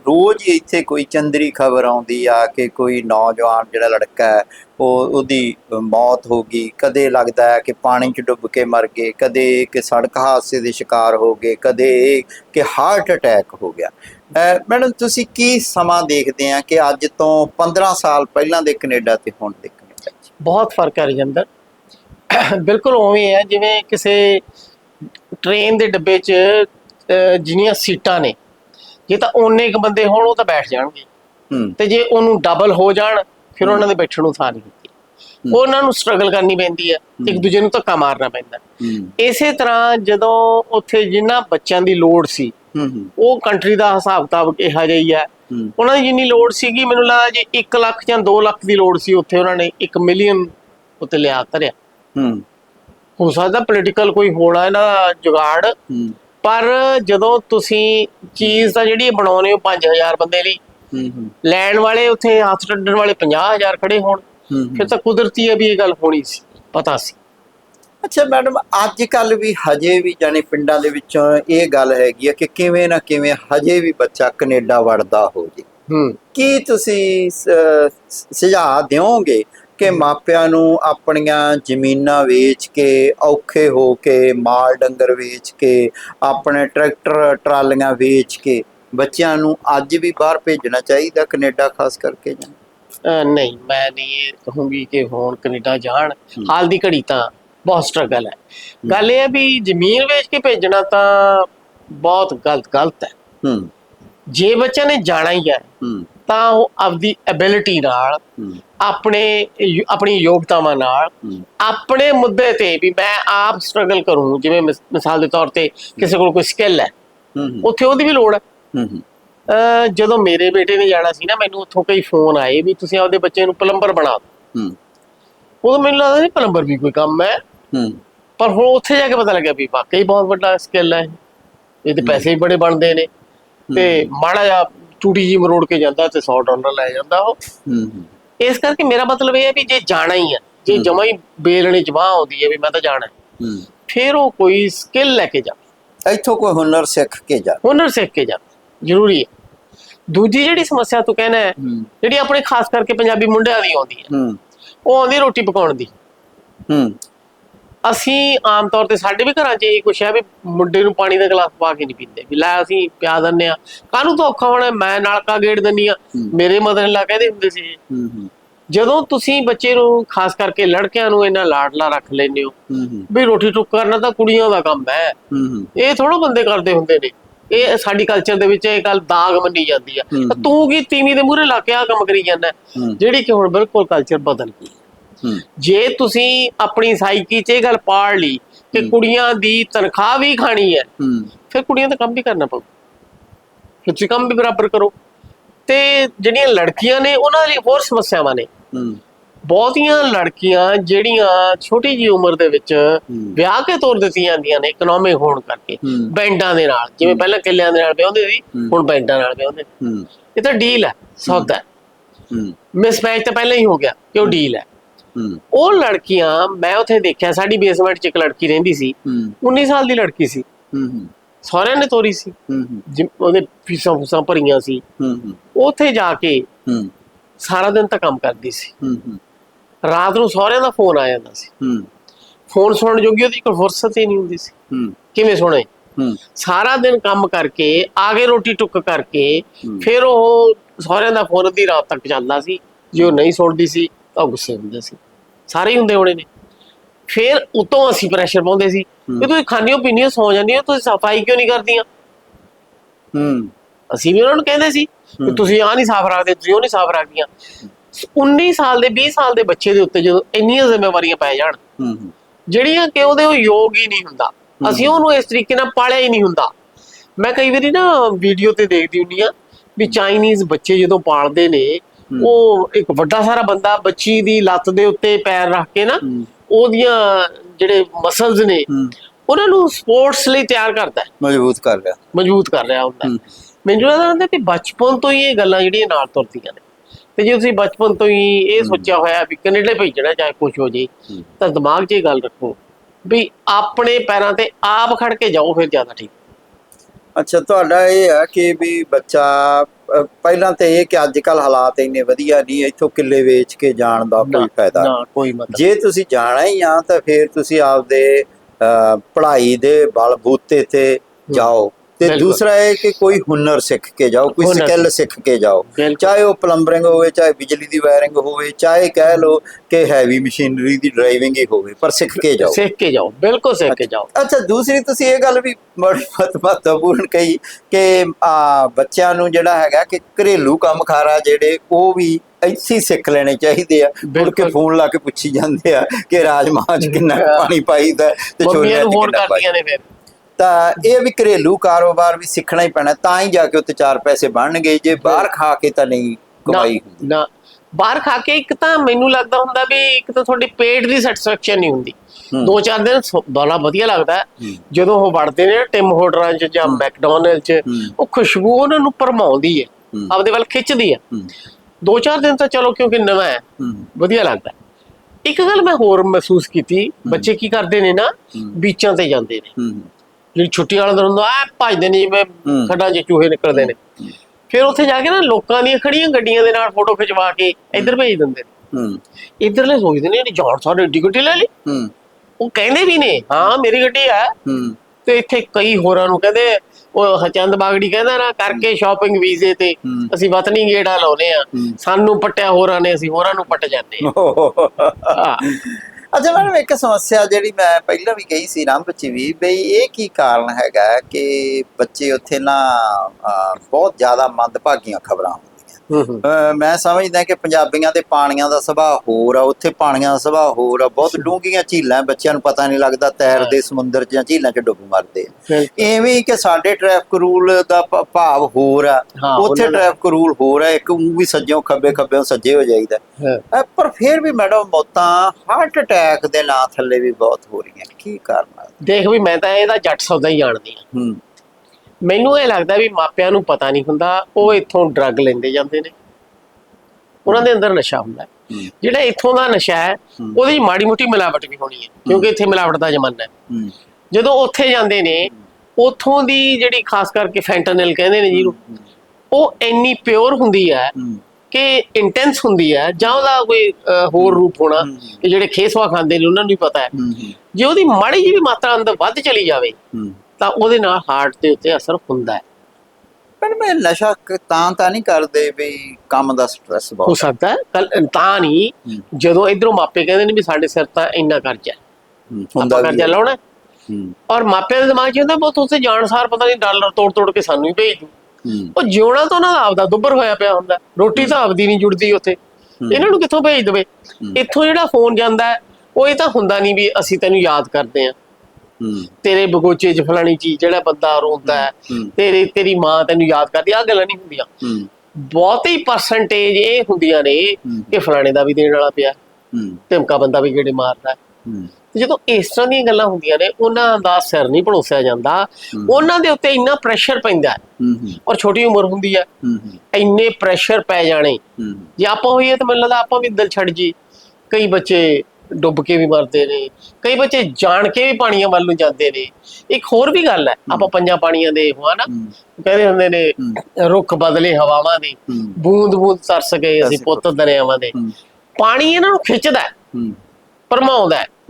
ਰੋਜ਼ ਹੀ ਇੱਥੇ ਕੋਈ ਚੰਦਰੀ ਖਬਰ ਆਉਂਦੀ ਆ ਕਿ ਕੋਈ ਨੌਜਵਾਨ ਜਿਹੜਾ ਲੜਕਾ ਹੈ ਉਹ ਉਹਦੀ ਮੌਤ ਹੋ ਗਈ। ਕਦੇ ਲੱਗਦਾ ਹੈ ਕਿ ਪਾਣੀ 'ਚ ਡੁੱਬ ਕੇ ਮਰ ਗਏ ਕਦੇ ਕਿ ਸੜਕ ਹਾਦਸੇ ਦੇ ਸ਼ਿਕਾਰ ਹੋ ਗਏ ਕਦੇ ਕਿ ਹਾਰਟ ਅਟੈਕ ਹੋ ਗਿਆ। ਮੈਡਮ ਤੁਸੀਂ ਕੀ ਸਮਾਂ ਦੇਖਦੇ ਆ ਕਿ ਅੱਜ ਤੋਂ 15 ਸਾਲ ਪਹਿਲਾਂ ਦੇ ਕੈਨੇਡਾ ਤੇ ਹੁਣ ਦੇ ਕੈਨੇਡਾ ਬਹੁਤ ਫ਼ਰਕ ਹੈ ਰਜਿੰਦਰ। ਬਿਲਕੁਲ ਉਵੇਂ ਹੈ ਜਿਵੇਂ ਕਿਸੇ ਟ੍ਰੇਨ ਦੇ ਡੱਬੇ 'ਚ ਜਿੰਨੀਆਂ ਸੀਟਾਂ ਨੇ ਜੇ ਤਾਂ ਓਨੇ ਇੱਕ ਬੰਦੇ ਹੋਣ ਉਹ ਤਾਂ ਬੈਠ ਜਾਣਗੇ। ਤੇ ਜੇ ਉਹਨੂੰ ਡਬਲ ਹੋ ਜਾਣ ਫਿਰ ਉਹਨਾਂ ਦੇ ਬੈਠਣ ਨੂੰ ਥਾਂ ਨਹੀਂ ਹੁੰਦੀ। ਉਹਨਾਂ ਨੂੰ ਸਟਰਗਲ ਕਰਨੀ ਪੈਂਦੀ ਹੈ ਇੱਕ ਦੂਜੇ ਨੂੰ ਧੱਕਾ ਮਾਰਨਾ ਪੈਂਦਾ। ਇਸੇ ਤਰ੍ਹਾਂ ਜਦੋਂ ਉੱਥੇ ਜਿੰਨਾ ਬੱਚਿਆਂ ਦੀ ਲੋੜ ਸੀ ਉਹ ਕੰਟਰੀ ਦਾ ਹਿਸਾਬ ਕਿਤਾਬ ਇਹੋ ਜਿਹਾ ਹੀ ਉਹਨਾਂ ਦੀ ਜਿੰਨੀ ਲੋੜ ਸੀਗੀ ਮੈਨੂੰ ਲੱਗਦਾ ਜੇ 1 ਲੱਖ ਜਾਂ 2 ਲੱਖ ਦੀ ਲੋੜ ਸੀ ਉੱਥੇ ਉਹਨਾਂ ਨੇ 1 ਮਿਲੀਅਨ ਉੱਤੇ ਲਿਆ ਧਰਿਆ। ਹੂੰ। ਹੋ ਸਕਦਾ ਪੋਲੀਟੀਕਲ ਕੋਈ ਹੋਣਾ ਇਹਨਾਂ ਦਾ ਜੁਗਾੜ। ਪਰ ਜਦੋਂ ਤੁਸੀਂ ਚੀਜ਼ ਤਾਂ ਜਿਹੜੀ ਬਣਾਉਨੇ ਹੋ 5000 ਬੰਦੇ ਲਈ ਲੈਣ ਵਾਲੇ ਉੱਥੇ ਹੱਥ ਟੱਡਣ ਵਾਲੇ 50000 ਖੜੇ ਹੋਣ। ਫਿਰ ਤਾਂ ਕੁਦਰਤੀ ਹੈ ਵੀ ਇਹ ਗੱਲ ਹੋਣੀ ਸੀ ਪਤਾ ਸੀ। ਅੱਛਾ ਮੈਡਮ ਅੱਜ ਕੱਲ ਵੀ ਹਜੇ ਵੀ ਜਾਨੀ ਪਿੰਡਾਂ ਦੇ ਵਿੱਚੋਂ ਇਹ ਗੱਲ ਹੈਗੀ ਆ ਕਿ ਕਿਵੇਂ ਨਾ ਕਿਵੇਂ ਹਜੇ ਵੀ ਬੱਚਾ ਕੈਨੇਡਾ ਵੜਦਾ ਹੋ ਜੇ। ਹੂੰ। ਕੀ ਤੁਸੀਂ ਸੁਝਾਅ ਦਿਓਗੇ ਕਿ ਮਾਪਿਆਂ ਨੂੰ ਆਪਣੀਆਂ ਜ਼ਮੀਨਾਂ ਵੇਚ ਕੇ ਔਖੇ ਹੋ ਕੇ ਮਾਲ ਡੰਗਰ ਵੇਚ ਕੇ ਆਪਣੇ ਟਰੈਕਟਰ ਟਰਾਲੀਆਂ ਵੇਚ ਕੇ ਬੱਚਿਆਂ ਨੂੰ ਅੱਜ ਵੀ ਬਾਹਰ ਭੇਜਣਾ ਚਾਹੀਦਾ ਕੈਨੇਡਾ ਖਾਸ ਕਰਕੇ ਜਾਂ? ਨਹੀਂ ਮੈਂ ਨਹੀਂ ਇਹ ਕਹੂੰਗੀ ਕਿ ਹੁਣ ਕੈਨੇਡਾ ਜਾਣ। ਹਾਲ ਦੀ ਘੜੀ ਤਾਂ ਬਹੁਤ ਸਟਰਗਲ ਹੈ। ਗੱਲ ਇਹ ਹੈ ਵੀ ਜ਼ਮੀਨ ਵੇਚ ਕੇ ਭੇਜਣਾ ਤਾਂ ਬਹੁਤ ਗਲਤ ਗਲਤ ਹੈ। ਹੂੰ। ਜੇ ਬੱਚਾ ਨੇ ਜਾਣਾ ਹੀ ਹੈ ਹੂੰ। ਤਾਂ ਉਹ ਆਪਦੀ ਐਬਿਲਿਟੀ ਨਾਲ ਆਪਣੇ ਆਪਣੀ ਯੋਗਤਾਵਾਂ ਨਾਲ ਆਪਣੇ ਮੁੱਦੇ ਤੇ ਵੀ ਮੈਂ ਆਪ ਸਟਰਗਲ ਕਰੂੰ। ਜਿਵੇਂ ਮਿਸ- ਮਿਸਾਲ ਦੇ ਤੌਰ ਤੇ ਕਿਸੇ ਕੋਲ ਕੋਈ ਸਕਿੱਲ ਹੈ ਉੱਥੇ ਉਹਦੀ ਵੀ ਲੋੜ ਹੈ। ਜਦੋਂ ਮੇਰੇ ਬੇਟੇ ਨੇ ਜਾਣਾ ਸੀ ਨਾ ਮੈਨੂੰ ਉੱਥੋਂ ਕਈ ਫੋਨ ਆਏ ਵੀ ਤੁਸੀਂ ਆਪਦੇ ਬੱਚੇ ਨੂੰ ਪਲੰਬਰ ਬਣਾ ਦਿਓ। ਉਦੋਂ ਮੈਨੂੰ ਲੱਗਦਾ ਸੀ ਪਲੰਬਰ ਵੀ ਕੋਈ ਕੰਮ ਹੈ। ਹੂੰ। ਪਰ ਹੁਣ ਉੱਥੇ ਜਾ ਕੇ ਪਤਾ ਲੱਗਿਆ ਵੀ ਵਾਕਈ ਬਹੁਤ ਵੱਡਾ ਸਕਿੱਲ ਹੈ। ਇਹ। ਇਹਦੇ ਪੈਸੇ ਵੀ ਬੜੇ ਬਣਦੇ ਨੇ ਤੇ ਮਾੜਾ ਜਿਹਾ ਟੂਟੀ ਜੀ ਮਰੋੜ ਕੇ ਜਾਂਦਾ ਤੇ 100 ਡਾਲਰ ਲੈ ਜਾਂਦਾ ਉਹ। ਇਸ ਕਰਕੇ ਮੇਰਾ ਮਤਲਬ ਇਹ ਹੈ ਵੀ ਜੇ ਜਾਣਾ ਹੀ ਹੈ ਜੇ ਜਮਾ ਹੀ ਬੇਲਣੀ ਜਵਾਹ ਆਉਂਦੀ ਹੈ ਵੀ ਮੈਂ ਤਾਂ ਜਾਣਾ ਫਿਰ ਉਹ ਕੋਈ ਸਕਿੱਲ ਲੈ ਕੇ ਜਾ। ਇੱਥੋਂ ਕੋਈ ਹੁਨਰ ਸਿੱਖ ਕੇ ਜਾ। ਹੁਨਰ ਸਿੱਖ ਕੇ ਜਾ। ਜ਼ਰੂਰੀ ਹੈ। ਦੂਜੀ ਜਿਹੜੀ ਸਮੱਸਿਆ ਤੂੰ ਕਹਿੰਦਾ ਜਿਹੜੀ ਆਪਣੇ ਖਾਸ ਕਰਕੇ ਪੰਜਾਬੀ ਮੁੰਡਿਆਂ ਦੀ ਆਉਂਦੀ ਹੈ ਹੂੰ। ਉਹ ਆਉਂਦੀ ਰੋਟੀ ਪਕਾਉਣ ਦੀ। ਹੂੰ। ਅਸੀਂ ਆਮ ਤੌਰ ਤੇ ਸਾਡੇ ਵੀ ਘਰਾਂ 'ਚ ਇਹ ਕੁਛ ਹੈ ਵੀ ਮੁੰਡੇ ਨੂੰ ਪਾਣੀ ਦਾ ਗਲਾਸ ਪਾ ਕੇ ਨਹੀਂ ਪੀਂਦੇ ਵੀ ਲੈ ਅਸੀਂ ਪਿਆ ਦਿੰਦੇ ਆ ਕਾਹਨੂੰ ਤਾਂ ਔਖਾ ਹੋਣਾ ਮੈਂ ਨਲਕਾ ਗੇੜ ਦਿੰਨੀ ਆ ਮੇਰੇ ਮਦਰ ਲਾ ਕਹਿੰਦੇ ਹੁੰਦੇ ਸੀ। ਜਦੋਂ ਤੁਸੀਂ ਬੱਚੇ ਨੂੰ ਖਾਸ ਕਰਕੇ ਲੜਕਿਆਂ ਨੂੰ ਇੰਨਾ ਲਾਡਲਾ ਰੱਖ ਲੈਂਦੇ ਹੋ ਵੀ ਰੋਟੀ ਟੁੱਕ ਕਰਨਾ ਤਾਂ ਕੁੜੀਆਂ ਦਾ ਕੰਮ ਹੈ। ਇਹ ਥੋੜਾ ਬੰਦੇ ਕਰਦੇ ਹੁੰਦੇ ਨੇ। ਇਹ ਸਾਡੀ ਕਲਚਰ ਦੇ ਵਿੱਚ ਇਹ ਗੱਲ ਦਾਗ ਮੰਨੀ ਜਾਂਦੀ ਆ। ਤਾਂ ਕੀ ਤੀਵੀਂ ਦੇ ਮੂਹਰੇ ਲਾ ਕੇ ਆ ਕੰਮ ਕਰੀ ਜਾਂਦਾ? ਜਿਹੜੀ ਕਿ ਹੁਣ ਬਿਲਕੁਲ ਕਲਚਰ ਬਦਲ ਗਈ। ਜੇ ਤੁਸੀਂ ਆਪਣੀ ਸਾਈਕੀ 'ਚ ਇਹ ਗੱਲ ਪਾੜ ਲਈ ਕਿ ਕੁੜੀਆਂ ਦੀ ਤਨਖਾਹ ਵੀ ਖਾਣੀ ਹੈ ਫਿਰ ਕੁੜੀਆਂ ਦਾ ਕੰਮ ਵੀ ਕਰਨਾ ਪਊ। ਫਿਰ ਤੁਸੀਂ ਕੰਮ ਵੀ ਬਰਾਬਰ ਕਰੋ। ਤੇ ਜਿਹੜੀਆਂ ਲੜਕੀਆਂ ਨੇ ਉਹਨਾਂ ਲਈ ਹੋਰ ਸਮੱਸਿਆਵਾਂ ਨੇ। ਬਹੁਤੀਆਂ ਲੜਕੀਆਂ ਜਿਹੜੀਆਂ ਛੋਟੀ ਜੀ ਉਮਰ ਦੇ ਵਿੱਚ। ਵਿਆਹ ਕੇ ਤੋਰ ਦਿੱਤੀਆਂ ਜਾਂਦੀਆਂ ਨੇ ਇਕਨੋਮਿਕ ਹੋਣ ਕਰਕੇ। ਬੈਂਡਾਂ ਦੇ ਨਾਲ ਜਿਵੇਂ ਪਹਿਲਾਂ ਕਿੱਲਿਆਂ ਦੇ ਨਾਲ ਵਿਆਹੁੰਦੇ ਸੀ। ਹੁਣ ਬੈਂਡਾਂ ਨਾਲ ਵਿਆਹੁੰਦੇ ਇਹ ਤਾਂ ਡੀਲ ਹੈ ਸੌਦਾ ਮਿਸਮੈਚ ਤਾਂ ਪਹਿਲਾਂ ਹੀ ਹੋ ਗਿਆ ਕਿ ਉਹ ਡੀਲ ਹੂੰ। ਉਹ ਲੜਕੀਆਂ ਮੈਂ ਉੱਥੇ ਦੇਖਿਆ ਸਾਡੀ ਬੇਸਮੈਂਟ 'ਚ ਇੱਕ ਲੜਕੀ ਰਹਿੰਦੀ ਸੀ। ਹੂੰ। 19 ਸਾਲ ਦੀ ਲੜਕੀ ਸੀ। ਸਹੁਰਿਆਂ ਨੇ ਤੋਰੀ ਸੀ। ਉਹਦੇ ਫੀਸਾਂ ਫੂਸਾਂ ਭਰੀਆਂ ਸੀ। ਉੱਥੇ ਜਾ ਕੇ ਸਾਰਾ ਦਿਨ ਤਾਂ ਕੰਮ ਕਰਦੀ ਸੀ। ਰਾਤ ਨੂੰ ਸਹੁਰਿਆਂ ਦਾ ਫੋਨ ਆ ਜਾਂਦਾ ਸੀ। ਫੋਨ ਸੁਣਨ ਜੋਗੀ ਉਹਦੀ ਕੋਈ ਫੁਰਸਤ ਹੀ ਨਹੀਂ ਹੁੰਦੀ ਸੀ। ਕਿਵੇਂ ਸੁਣੇ? ਸਾਰਾ ਦਿਨ ਕੰਮ ਕਰਕੇ ਆਗੇ ਰੋਟੀ ਟੁੱਕ ਕਰਕੇ। ਫਿਰ ਉਹ ਸਹੁਰਿਆਂ ਦਾ ਫੋਨ ਅੱਧੀ ਰਾਤ ਤੱਕ ਚੱਲਦਾ ਸੀ। ਜੇ ਉਹ ਨਹੀਂ ਸੁਣਦੀ ਸੀ ਤਾਂ ਗੁੱਸੇ ਹੁੰਦੇ ਸੀ। ਸਾਰੇ ਹੀ ਹੁੰਦੇ ਹੋਣੇ ਨੇ। ਫਿਰ ਉਤੋਂ ਅਸੀਂ ਪ੍ਰੈਸ਼ਰ ਪਾਉਂਦੇ ਸੀ ਕਿ ਤੁਸੀਂ ਖਾਣੀਓ ਪੀਣੀਓ ਸੌ ਜਾਂਦੀਆਂ ਤੁਸੀਂ ਸਫ਼ਾਈ ਕਿਉਂ ਨਹੀਂ ਕਰਦੀਆਂ? ਹੂੰ। ਅਸੀਂ ਵੀ ਉਹਨਾਂ ਨੂੰ ਕਹਿੰਦੇ ਸੀ ਕਿ ਹੂੰ। ਤੁਸੀਂ ਆਹ ਨਹੀਂ ਸਾਫ਼ ਰੱਖਦੇ ਤੁਸੀਂ ਉਹ ਨਹੀਂ ਸਾਫ਼ ਰੱਖਦੀਆਂ। 19 ਸਾਲ ਦੇ 20 ਸਾਲ ਦੇ ਬੱਚੇ ਦੇ ਉੱਤੇ ਜਦੋਂ ਇੰਨੀਆਂ ਜ਼ਿੰਮੇਵਾਰੀਆਂ ਪੈ ਜਾਣ ਹੂੰ ਜਿਹੜੀਆਂ ਕਿ ਉਹਦੇ ਉਹ ਯੋਗ ਹੀ ਨਹੀਂ ਹੁੰਦਾ। ਅਸੀਂ ਉਹਨੂੰ ਇਸ ਤਰੀਕੇ ਨਾਲ ਪਾਲਿਆ ਹੀ ਨਹੀਂ ਹੁੰਦਾ। ਮੈਂ ਕਈ ਵਾਰੀ ਨਾ ਵੀਡੀਓ ਤੇ ਦੇਖਦੀ ਹੁੰਦੀ ਆ ਵੀ ਚਾਈਨੀਜ਼ ਬੱਚੇ ਜਦੋਂ ਪਾਲਦੇ ਨੇ ਹੂੰ। ਉਹ ਇੱਕ ਵੱਡਾ ਸਾਰਾ ਬੰਦਾ ਬੱਚੀ ਦੀ ਲੱਤ ਦੇ ਉੱਤੇ ਪੈਰ ਰੱਖ ਕੇ ਨਾ ਉਹਦੀਆਂ ਜਿਹੜੇ ਮਸਲਸ ਨੇ ਉਹਨਾਂ ਨੂੰ ਸਪੋਰਟਸ ਲਈ ਤਿਆਰ ਕਰਦਾ ਹੈ। ਮਜ਼ਬੂਤ ਕਰ ਲਿਆ ਮਜ਼ਬੂਤ ਕਰ ਰਿਹਾ ਹੁੰਦਾ ਮੈਨੂੰ ਲੱਗਦਾ ਹੁੰਦਾ ਕਿ ਬਚਪਨ ਤੋਂ ਹੀ ਇਹ ਗੱਲਾਂ ਜਿਹੜੀਆਂ ਨਾਲ ਤੁਰਦੀਆਂ ਨੇ। ਤੇ ਜੇ ਤੁਸੀਂ ਬਚਪਨ ਤੋਂ ਹੀ ਇਹ ਸੋਚਿਆ ਹੋਇਆ ਵੀ ਕੈਨੇਡਾ ਭੇਜਣਾ ਚਾਹੇ ਕੁਝ ਹੋ ਜੇ। ਤਾਂ ਦਿਮਾਗ 'ਚ ਇਹ ਗੱਲ ਰੱਖੋ ਵੀ ਆਪਣੇ ਪੈਰਾਂ ਤੇ ਆਪ ਖੜ ਕੇ ਜਾਓ ਫਿਰ ਜ਼ਿਆਦਾ ਠੀਕ। ਅੱਛਾ ਤੁਹਾਡਾ ਇਹ ਹੈ ਕਿ ਵੀ ਬੱਚਾ ਪਹਿਲਾਂ ਤੇ ਇਹ ਕਿ ਅੱਜ ਕੱਲ ਹਾਲਾਤ ਇੰਨੇ ਵਧੀਆ ਨਹੀਂ ਇੱਥੋਂ ਕਿੱਲੇ ਵੇਚ ਕੇ ਜਾਣ ਦਾ ਕੋਈ ਫਾਇਦਾ ਨਹੀਂ। ਨਾ ਕੋਈ ਮਤਲਬ ਜੇ ਤੁਸੀਂ ਜਾਣਾ ਹੀ ਆ ਤਾਂ ਫਿਰ ਤੁਸੀਂ ਆਪਦੇ ਪੜ੍ਹਾਈ ਦੇ ਬਲ ਬੂਤੇ ਤੇ ਜਾਓ। ਤੇ। ਦੂਸਰਾ ਇਹ ਕਿ ਕੋਈ ਹੁਨਰ ਸਿੱਖ ਕੇ ਜਾਓ ਕੋਈ ਸਕਿੱਲ ਸਿੱਖ ਕੇ। ਜਾਓ। ਚਾਹੇ ਉਹ ਪਲੰਬਰਿੰਗ ਹੋਵੇ ਚਾਹੇ ਬਿਜਲੀ ਦੀ ਵਾਇਰਿੰਗ ਹੋਵੇ ਚਾਹੇ ਕਹਿ ਲਓ ਕਿ ਹੈਵੀ ਮਸ਼ੀਨਰੀ ਦੀ ਡਰਾਈਵਿੰਗ ਹੀ ਹੋਵੇ ਪਰ ਸਿੱਖ ਕੇ ਜਾਓ। ਸਿੱਖ ਕੇ ਜਾਓ ਬਿਲਕੁਲ ਸਿੱਖ ਕੇ ਜਾਓ। ਅੱਛਾ ਦੂਸਰੀ ਤੁਸੀਂ ਇਹ ਗੱਲ ਵੀ ਬੜੀ ਮਹੱਤ- ਮਹੱਤਵਪੂਰਨ ਕਹੀ ਕਿ ਆ ਬੱਚਿਆਂ ਨੂੰ ਜਿਹੜਾ ਹੈਗਾ ਕਿ ਘਰੇਲੂ ਕੰਮ ਖਾਰਾ ਜਿਹੜੇ ਉਹ ਵੀ ਇੱਥੇ ਸਿੱਖ ਲੈਣੇ ਚਾਹੀਦੇ ਆ। ਮੁੜ ਕੇ। ਫੋਨ ਲਾ ਕੇ ਪੁੱਛੀ ਜਾਂਦੇ ਆ ਕਿ ਰਾਜਮਾਂਹ 'ਚ ਕਿੰਨਾ ਪਾਣੀ ਪਾਈਦਾ ਤੇ ਛੋਲਿਆਂ 'ਚ ਕਿੰਨਾ ਕਰਦੀਆਂ ਪਾਈਦਾ। ਨੇ ਫਿਰ। ਤਾਂ ਇਹ ਵੀ ਘਰੇਲੂ ਕਾਰੋਬਾਰ ਵੀ ਸਿੱਖਣਾ ਹੀ ਪੈਣਾ ਤਾਂ ਹੀ ਜਾ ਕੇ ਉੱਤੇ ਚਾਰ ਪੈਸੇ ਬਣਨਗੇ ਜੇ ਬਾਹਰ ਖਾ ਕੇ ਤਾਂ ਨਹੀਂ ਕਮਾਈ ਹੁੰਦੀ। ਨਾ ਬਾਹਰ ਖਾ ਕੇ ਇੱਕ ਤਾਂ ਮੈਨੂੰ ਲੱਗਦਾ ਹੁੰਦਾ ਵੀ ਇੱਕ ਤਾਂ ਤੁਹਾਡੇ ਪੇਟ ਦੀ ਸੈਟੀਸਫੈਕਸ਼ਨ ਨਹੀਂ ਹੁੰਦੀ। ਦੋ ਚਾਰ ਦਿਨ ਬੜਾ ਵਧੀਆ ਲੱਗਦਾ। ਜਦੋਂ ਉਹ ਵੜਦੇ ਨੇ ਟਿਮ ਹੋਟਲਾਂ 'ਚ ਜਾਂ ਮੈਕਡੋਨਲਡ 'ਚ। ਉਹ ਖੁਸ਼ਬੂ ਉਹਨਾਂ ਨੂੰ ਭਰਮਾਉਂਦੀ ਹੈ। ਆਪਦੇ ਵੱਲ ਖਿੱਚਦੀ ਹੈ। ਦੋ ਚਾਰ ਦਿਨ ਤਾਂ ਚਲੋ ਕਿਉਂਕਿ ਨਵਾਂ ਹੈ ਵਧੀਆ ਲੱਗਦਾ। ਇੱਕ ਗੱਲ ਮੈਂ ਹੋਰ ਮਹਿਸੂਸ ਕੀਤੀ ਬੱਚੇ ਕੀ ਕਰਦੇ ਨੇ ਨਾ ਬੀਚਾਂ ਤੇ ਜਾਂਦੇ ਨੇ। ਜਿਹੜੀ ਛੁੱਟੀ ਵਾਲਾ ਦਿਨ ਹੁੰਦਾ ਆ ਭੱਜਦੇ ਨੇ ਜਿਵੇਂ ਹੂੰ। ਖੱਡਾਂ 'ਚ ਚੂਹੇ ਨਿਕਲਦੇ ਨੇ। ਫਿਰ ਉੱਥੇ ਜਾ ਕੇ ਨਾ ਲੋਕਾਂ ਦੀਆਂ ਖੜੀਆਂ ਗੱਡੀਆਂ ਦੇ ਨਾਲ ਫੋਟੋ ਖਿਚਵਾ ਕੇ ਇੱਧਰ ਭੇਜ ਦਿੰਦੇ ਨੇ। ਹੂੰ। ਇੱਧਰਲੇ ਸੋਚਦੇ ਨੇ ਜਾਣ ਸਾਰੇ ਏਡੀ ਗੱਡੀ ਲੈ ਲਈ। ਹੂੰ। ਉਹ ਕਹਿੰਦੇ ਵੀ ਨੇ ਹਾਂ ਮੇਰੀ ਗੱਡੀ ਹੈ। ਹੂੰ। ਤੇ ਇੱਥੇ ਕਈ ਹੋਰਾਂ ਨੂੰ ਕਹਿੰਦੇ ਉਹ ਹਚੰਦ ਬਾਗੜੀ ਕਹਿੰਦਾ ਨਾ ਕਰਕੇ ਸ਼ਾਪਿੰਗ ਵੀਜ਼ੇ ਤੇ ਹੂੰ। ਅਸੀਂ ਵਤਨੀ ਗੇੜਾ ਲਾਉਨੇ ਆ। ਹੂੰ। ਸਾਨੂੰ ਪੱਟਿਆ ਹੋਰਾਂ ਨੇ ਅਸੀਂ ਹੋਰਾਂ ਨੂੰ ਪੱਟ ਜਾਂਦੇ ਆ। ਅੱਛਾ ਮੈਡਮ ਇੱਕ ਸਮੱਸਿਆ ਜਿਹੜੀ ਮੈਂ ਪਹਿਲਾਂ ਵੀ ਕਹੀ ਸੀ ਰੰਭ ਚ ਵੀ ਬਈ ਇਹ ਕੀ ਕਾਰਨ ਹੈਗਾ ਕਿ ਬੱਚੇ ਉੱਥੇ ਨਾ ਅਹ, ਬਹੁਤ ਜ਼ਿਆਦਾ ਮੰਦਭਾਗੀਆਂ ਖਬਰਾਂ ਮੈਂ ਸਮਝਦਾ ਕਿ ਪੰਜਾਬੀਆਂ ਦੇ ਪਾਣੀਆਂ ਦਾ ਸੁਭਾਅ ਹੋਰ ਆ ਉੱਥੇ ਪਾਣੀਆਂ ਦਾ ਸੁਭਾਅ ਹੋਰ ਆ। ਬਹੁਤ ਡੂੰਘੀਆਂ ਝੀਲਾਂ ਬੱਚਿਆਂ ਨੂੰ ਪਤਾ ਨਹੀਂ ਲੱਗਦਾ ਤੈਰਦੇ ਸਮੁੰਦਰ ਜਾਂ ਝੀਲਾਂ 'ਚ ਡੁੱਬ ਮਰਦੇ। ਐਵੇਂ ਕਿ ਸਾਡੇ ਟ੍ਰੈਫਿਕ ਰੂਲ ਦਾ ਭਾਵ ਹੋਰ ਆ। ਉੱਥੇ ਟ੍ਰੈਫਿਕ ਰੂਲ ਹੋਰ ਆ ਇੱਕ ਊਂ ਵੀ ਸੱਜਿਓਂ ਖੱਬੇ ਖੱਬਿਓਂ ਸੱਜੇ ਹੋ ਜਾਈਦਾ। ਪਰ ਫਿਰ ਵੀ ਮੈਡਮ ਮੌਤਾਂ ਹਾਰਟ ਅਟੈਕ ਦੇ ਨਾਂ ਥੱਲੇ ਵੀ ਬਹੁਤ ਹੋ ਰਹੀਆਂ ਕੀ ਕਾਰਨ ਦੇਖ ਵੀ ਮੈਂ ਤਾਂ ਇਹਦਾ ਜੱਟ ਸੌਦਾ ਹੀ ਜਾਣਦੀ ਹੂੰ। ਮੈਨੂੰ ਇਹ ਲੱਗਦਾ ਵੀ ਮਾਪਿਆਂ ਨੂੰ ਪਤਾ ਨਹੀਂ ਹੁੰਦਾ ਉਹ ਇੱਥੋਂ ਡਰੱਗ ਲੈਂਦੇ ਜਾਂਦੇ ਨੇ। ਉਹਨਾਂ ਦੇ ਅੰਦਰ ਨਸ਼ਾ ਹੁੰਦਾ। ਹੈ। ਜਿਹੜਾ ਇੱਥੋਂ ਦਾ ਨਸ਼ਾ ਹੈ। ਉਹਦੀ ਮਾੜੀ ਮੋਟੀ ਮਿਲਾਵਟ ਵੀ ਹੋਣੀ ਹੈ ਕਿਉਂਕਿ ਇੱਥੇ ਮਿਲਾਵਟ ਦਾ ਜ਼ਮਾਨਾ ਹੈ। ਜਦੋਂ ਉੱਥੇ ਜਾਂਦੇ ਨੇ ਉੱਥੋਂ ਦੀ ਜਿਹੜੀ ਖਾਸ ਕਰਕੇ ਫੈਂਟਨਲ ਕਹਿੰਦੇ ਨੇ ਜਿਹਨੂੰ ਉਹ ਇੰਨੀ ਪਿਓਰ ਹੁੰਦੀ ਹੈ ਕਿ ਇੰਟੈਂਸ ਹੁੰਦੀ ਹੈ ਜਾਂ ਉਹਦਾ ਕੋਈ ਹੋਰ ਰੂਪ ਹੋਣਾ ਜਿਹੜੇ ਖੇਸਵਾ ਖਾਂਦੇ ਨੇ ਉਹਨਾਂ ਨੂੰ ਵੀ ਪਤਾ ਹੈ। ਜੇ ਉਹਦੀ ਮਾੜੀ ਜਿਹੀ ਵੀ ਮਾਤਰਾ ਅੰਦਰ ਵੱਧ ਚਲੀ ਜਾਵੇ ਤਾਂ ਉਹਦੇ ਨਾਲ ਹਾਰਟ ਦੇ ਉੱਤੇ ਅਸਰ ਹੁੰਦਾ ਹੈ। ਪਰ ਮੈਂ ਨਸ਼ਾ ਕ- ਤਾਂ ਤਾਂ ਨਹੀਂ ਕਰਦੇ ਵੀ ਕੰਮ ਦਾ ਸਟ੍ਰੈਸ ਹੋ ਬਹੁਤ ਹੈ। ਸਕਦਾ ਹੈ ਕੱਲ ਤਾਂ ਨਹੀਂ। ਜਦੋਂ ਇਧਰੋਂ ਮਾਪੇ ਕਹਿੰਦੇ ਨੇ ਵੀ ਸਾਡੇ ਸਿਰ ਤਾਂ ਇੰਨਾ ਕਰਜ਼ਾ ਹੈ। ਹੂੰ, ਹੁੰਦਾ ਆਪਾਂ ਵੀ ਕਰਜ਼ਾ ਹੈ। ਲਾਉਣਾ ਹੈ। ਹੂੰ। ਔਰ ਮਾਪਿਆਂ ਦੇ ਦਿਮਾਗ 'ਚ ਹੁੰਦਾ ਬਹੁਤ ਉੱਥੇ ਜਾਣਸਾਰ ਪਤਾ ਨਹੀਂ ਡਾਲਰ ਤੋੜ ਤੋੜ ਕੇ ਸਾਨੂੰ ਹੀ ਭੇਜ ਦੂ ਹੂੰ। ਉਹ ਜਿਉਣਾ ਤਾਂ ਉਹਨਾਂ ਦਾ ਆਪਦਾ ਦੁੱਬਰ ਹੋਇਆ ਪਿਆ ਹੁੰਦਾ। ਰੋਟੀ ਤਾਂ ਆਪਦੀ ਨਹੀਂ ਜੁੜਦੀ ਉੱਥੇ। ਇਹਨਾਂ ਨੂੰ ਕਿੱਥੋਂ ਭੇਜ ਦੇਵੇ? ਇੱਥੋਂ ਜਿਹੜਾ ਫੋਨ ਜਾਂਦਾ ਹੈ, ਉਹ ਇਹ ਤਾਂ ਹੁੰਦਾ ਨਹੀਂ ਵੀ ਅਸੀਂ ਤੈਨੂੰ ਯਾਦ ਕਰਦੇ ਆ ਤੇਰੇ ਬਗੋਚੇ 'ਚ ਫਲਾਣੀ ਚੀਜ਼ ਜਿਹੜਾ ਬੰਦਾ ਰੋਂਦਾ ਹੈ। ਤੇਰੇ ਤੇਰੀ ਮਾਂ ਤੈਨੂੰ ਯਾਦ ਕਰਦੀ ਆ ਗੱਲਾਂ ਨਹੀਂ ਹੁੰਦੀਆਂ। ਹੂੰ। ਬਹੁਤੀ ਪਰਸੈਂਟੇਜ ਇਹ ਹੁੰਦੀਆਂ ਨੇ। ਕਿ ਫਲਾਣੇ ਦਾ ਵੀ ਦੇਣ ਵਾਲਾ ਪਿਆ। ਧਮਕਾ ਬੰਦਾ ਵੀ ਗੇੜੇ ਮਾਰਦਾ ਤੇ ਜਦੋਂ ਇਸ ਤਰ੍ਹਾਂ ਦੀਆਂ ਗੱਲਾਂ ਹੁੰਦੀਆਂ ਨੇ ਉਹਨਾਂ ਦਾ ਸਿਰ ਨਹੀਂ ਭੜੋਸਿਆ ਜਾਂਦਾ। ਉਹਨਾਂ ਦੇ ਉੱਤੇ ਇੰਨਾ ਪ੍ਰੈਸ਼ਰ ਪੈਂਦਾ ਹੈ। ਔਰ ਛੋਟੀ ਉਮਰ ਹੁੰਦੀ ਹੈ। ਇੰਨੇ ਪ੍ਰੈਸ਼ਰ ਪੈ ਜਾਣੇ। ਜੇ ਆਪਾਂ ਹੋਈਏ ਤਾਂ ਮੈਨੂੰ ਲੱਗਦਾ ਆਪਾਂ ਵੀ ਦਿਲ ਛੱਡ ਜੀ ਕਈ ਬੱਚੇ ਡੁੱਬ ਕੇ ਵੀ ਮਰਦੇ ਨੇ। ਕਈ ਬੱਚੇ ਜਾਣ ਕੇ ਵੀ ਪਾਣੀਆਂ ਵੱਲ ਨੂੰ ਜਾਂਦੇ ਨੇ। ਇੱਕ ਹੋਰ ਵੀ ਗੱਲ ਹੈ ਆਪਾਂ ਪੰਜਾਂ ਪਾਣੀਆਂ ਦੇ ਹੋਆ ਨਾ ਹੂੰ। ਕਹਿੰਦੇ ਹੁੰਦੇ ਨੇ ਰੁੱਖ ਬਦਲੇ ਹਵਾਵਾਂ ਦੇ ਬੂੰਦ ਬੂੰਦ ਤਰਸ ਗਏ ਅਸੀਂ ਪੁੱਤ ਦਰਿਆਵਾਂ ਦੇ। ਪਾਣੀ ਇਹਨਾਂ ਨੂੰ ਖਿੱਚਦਾ ਹੈ।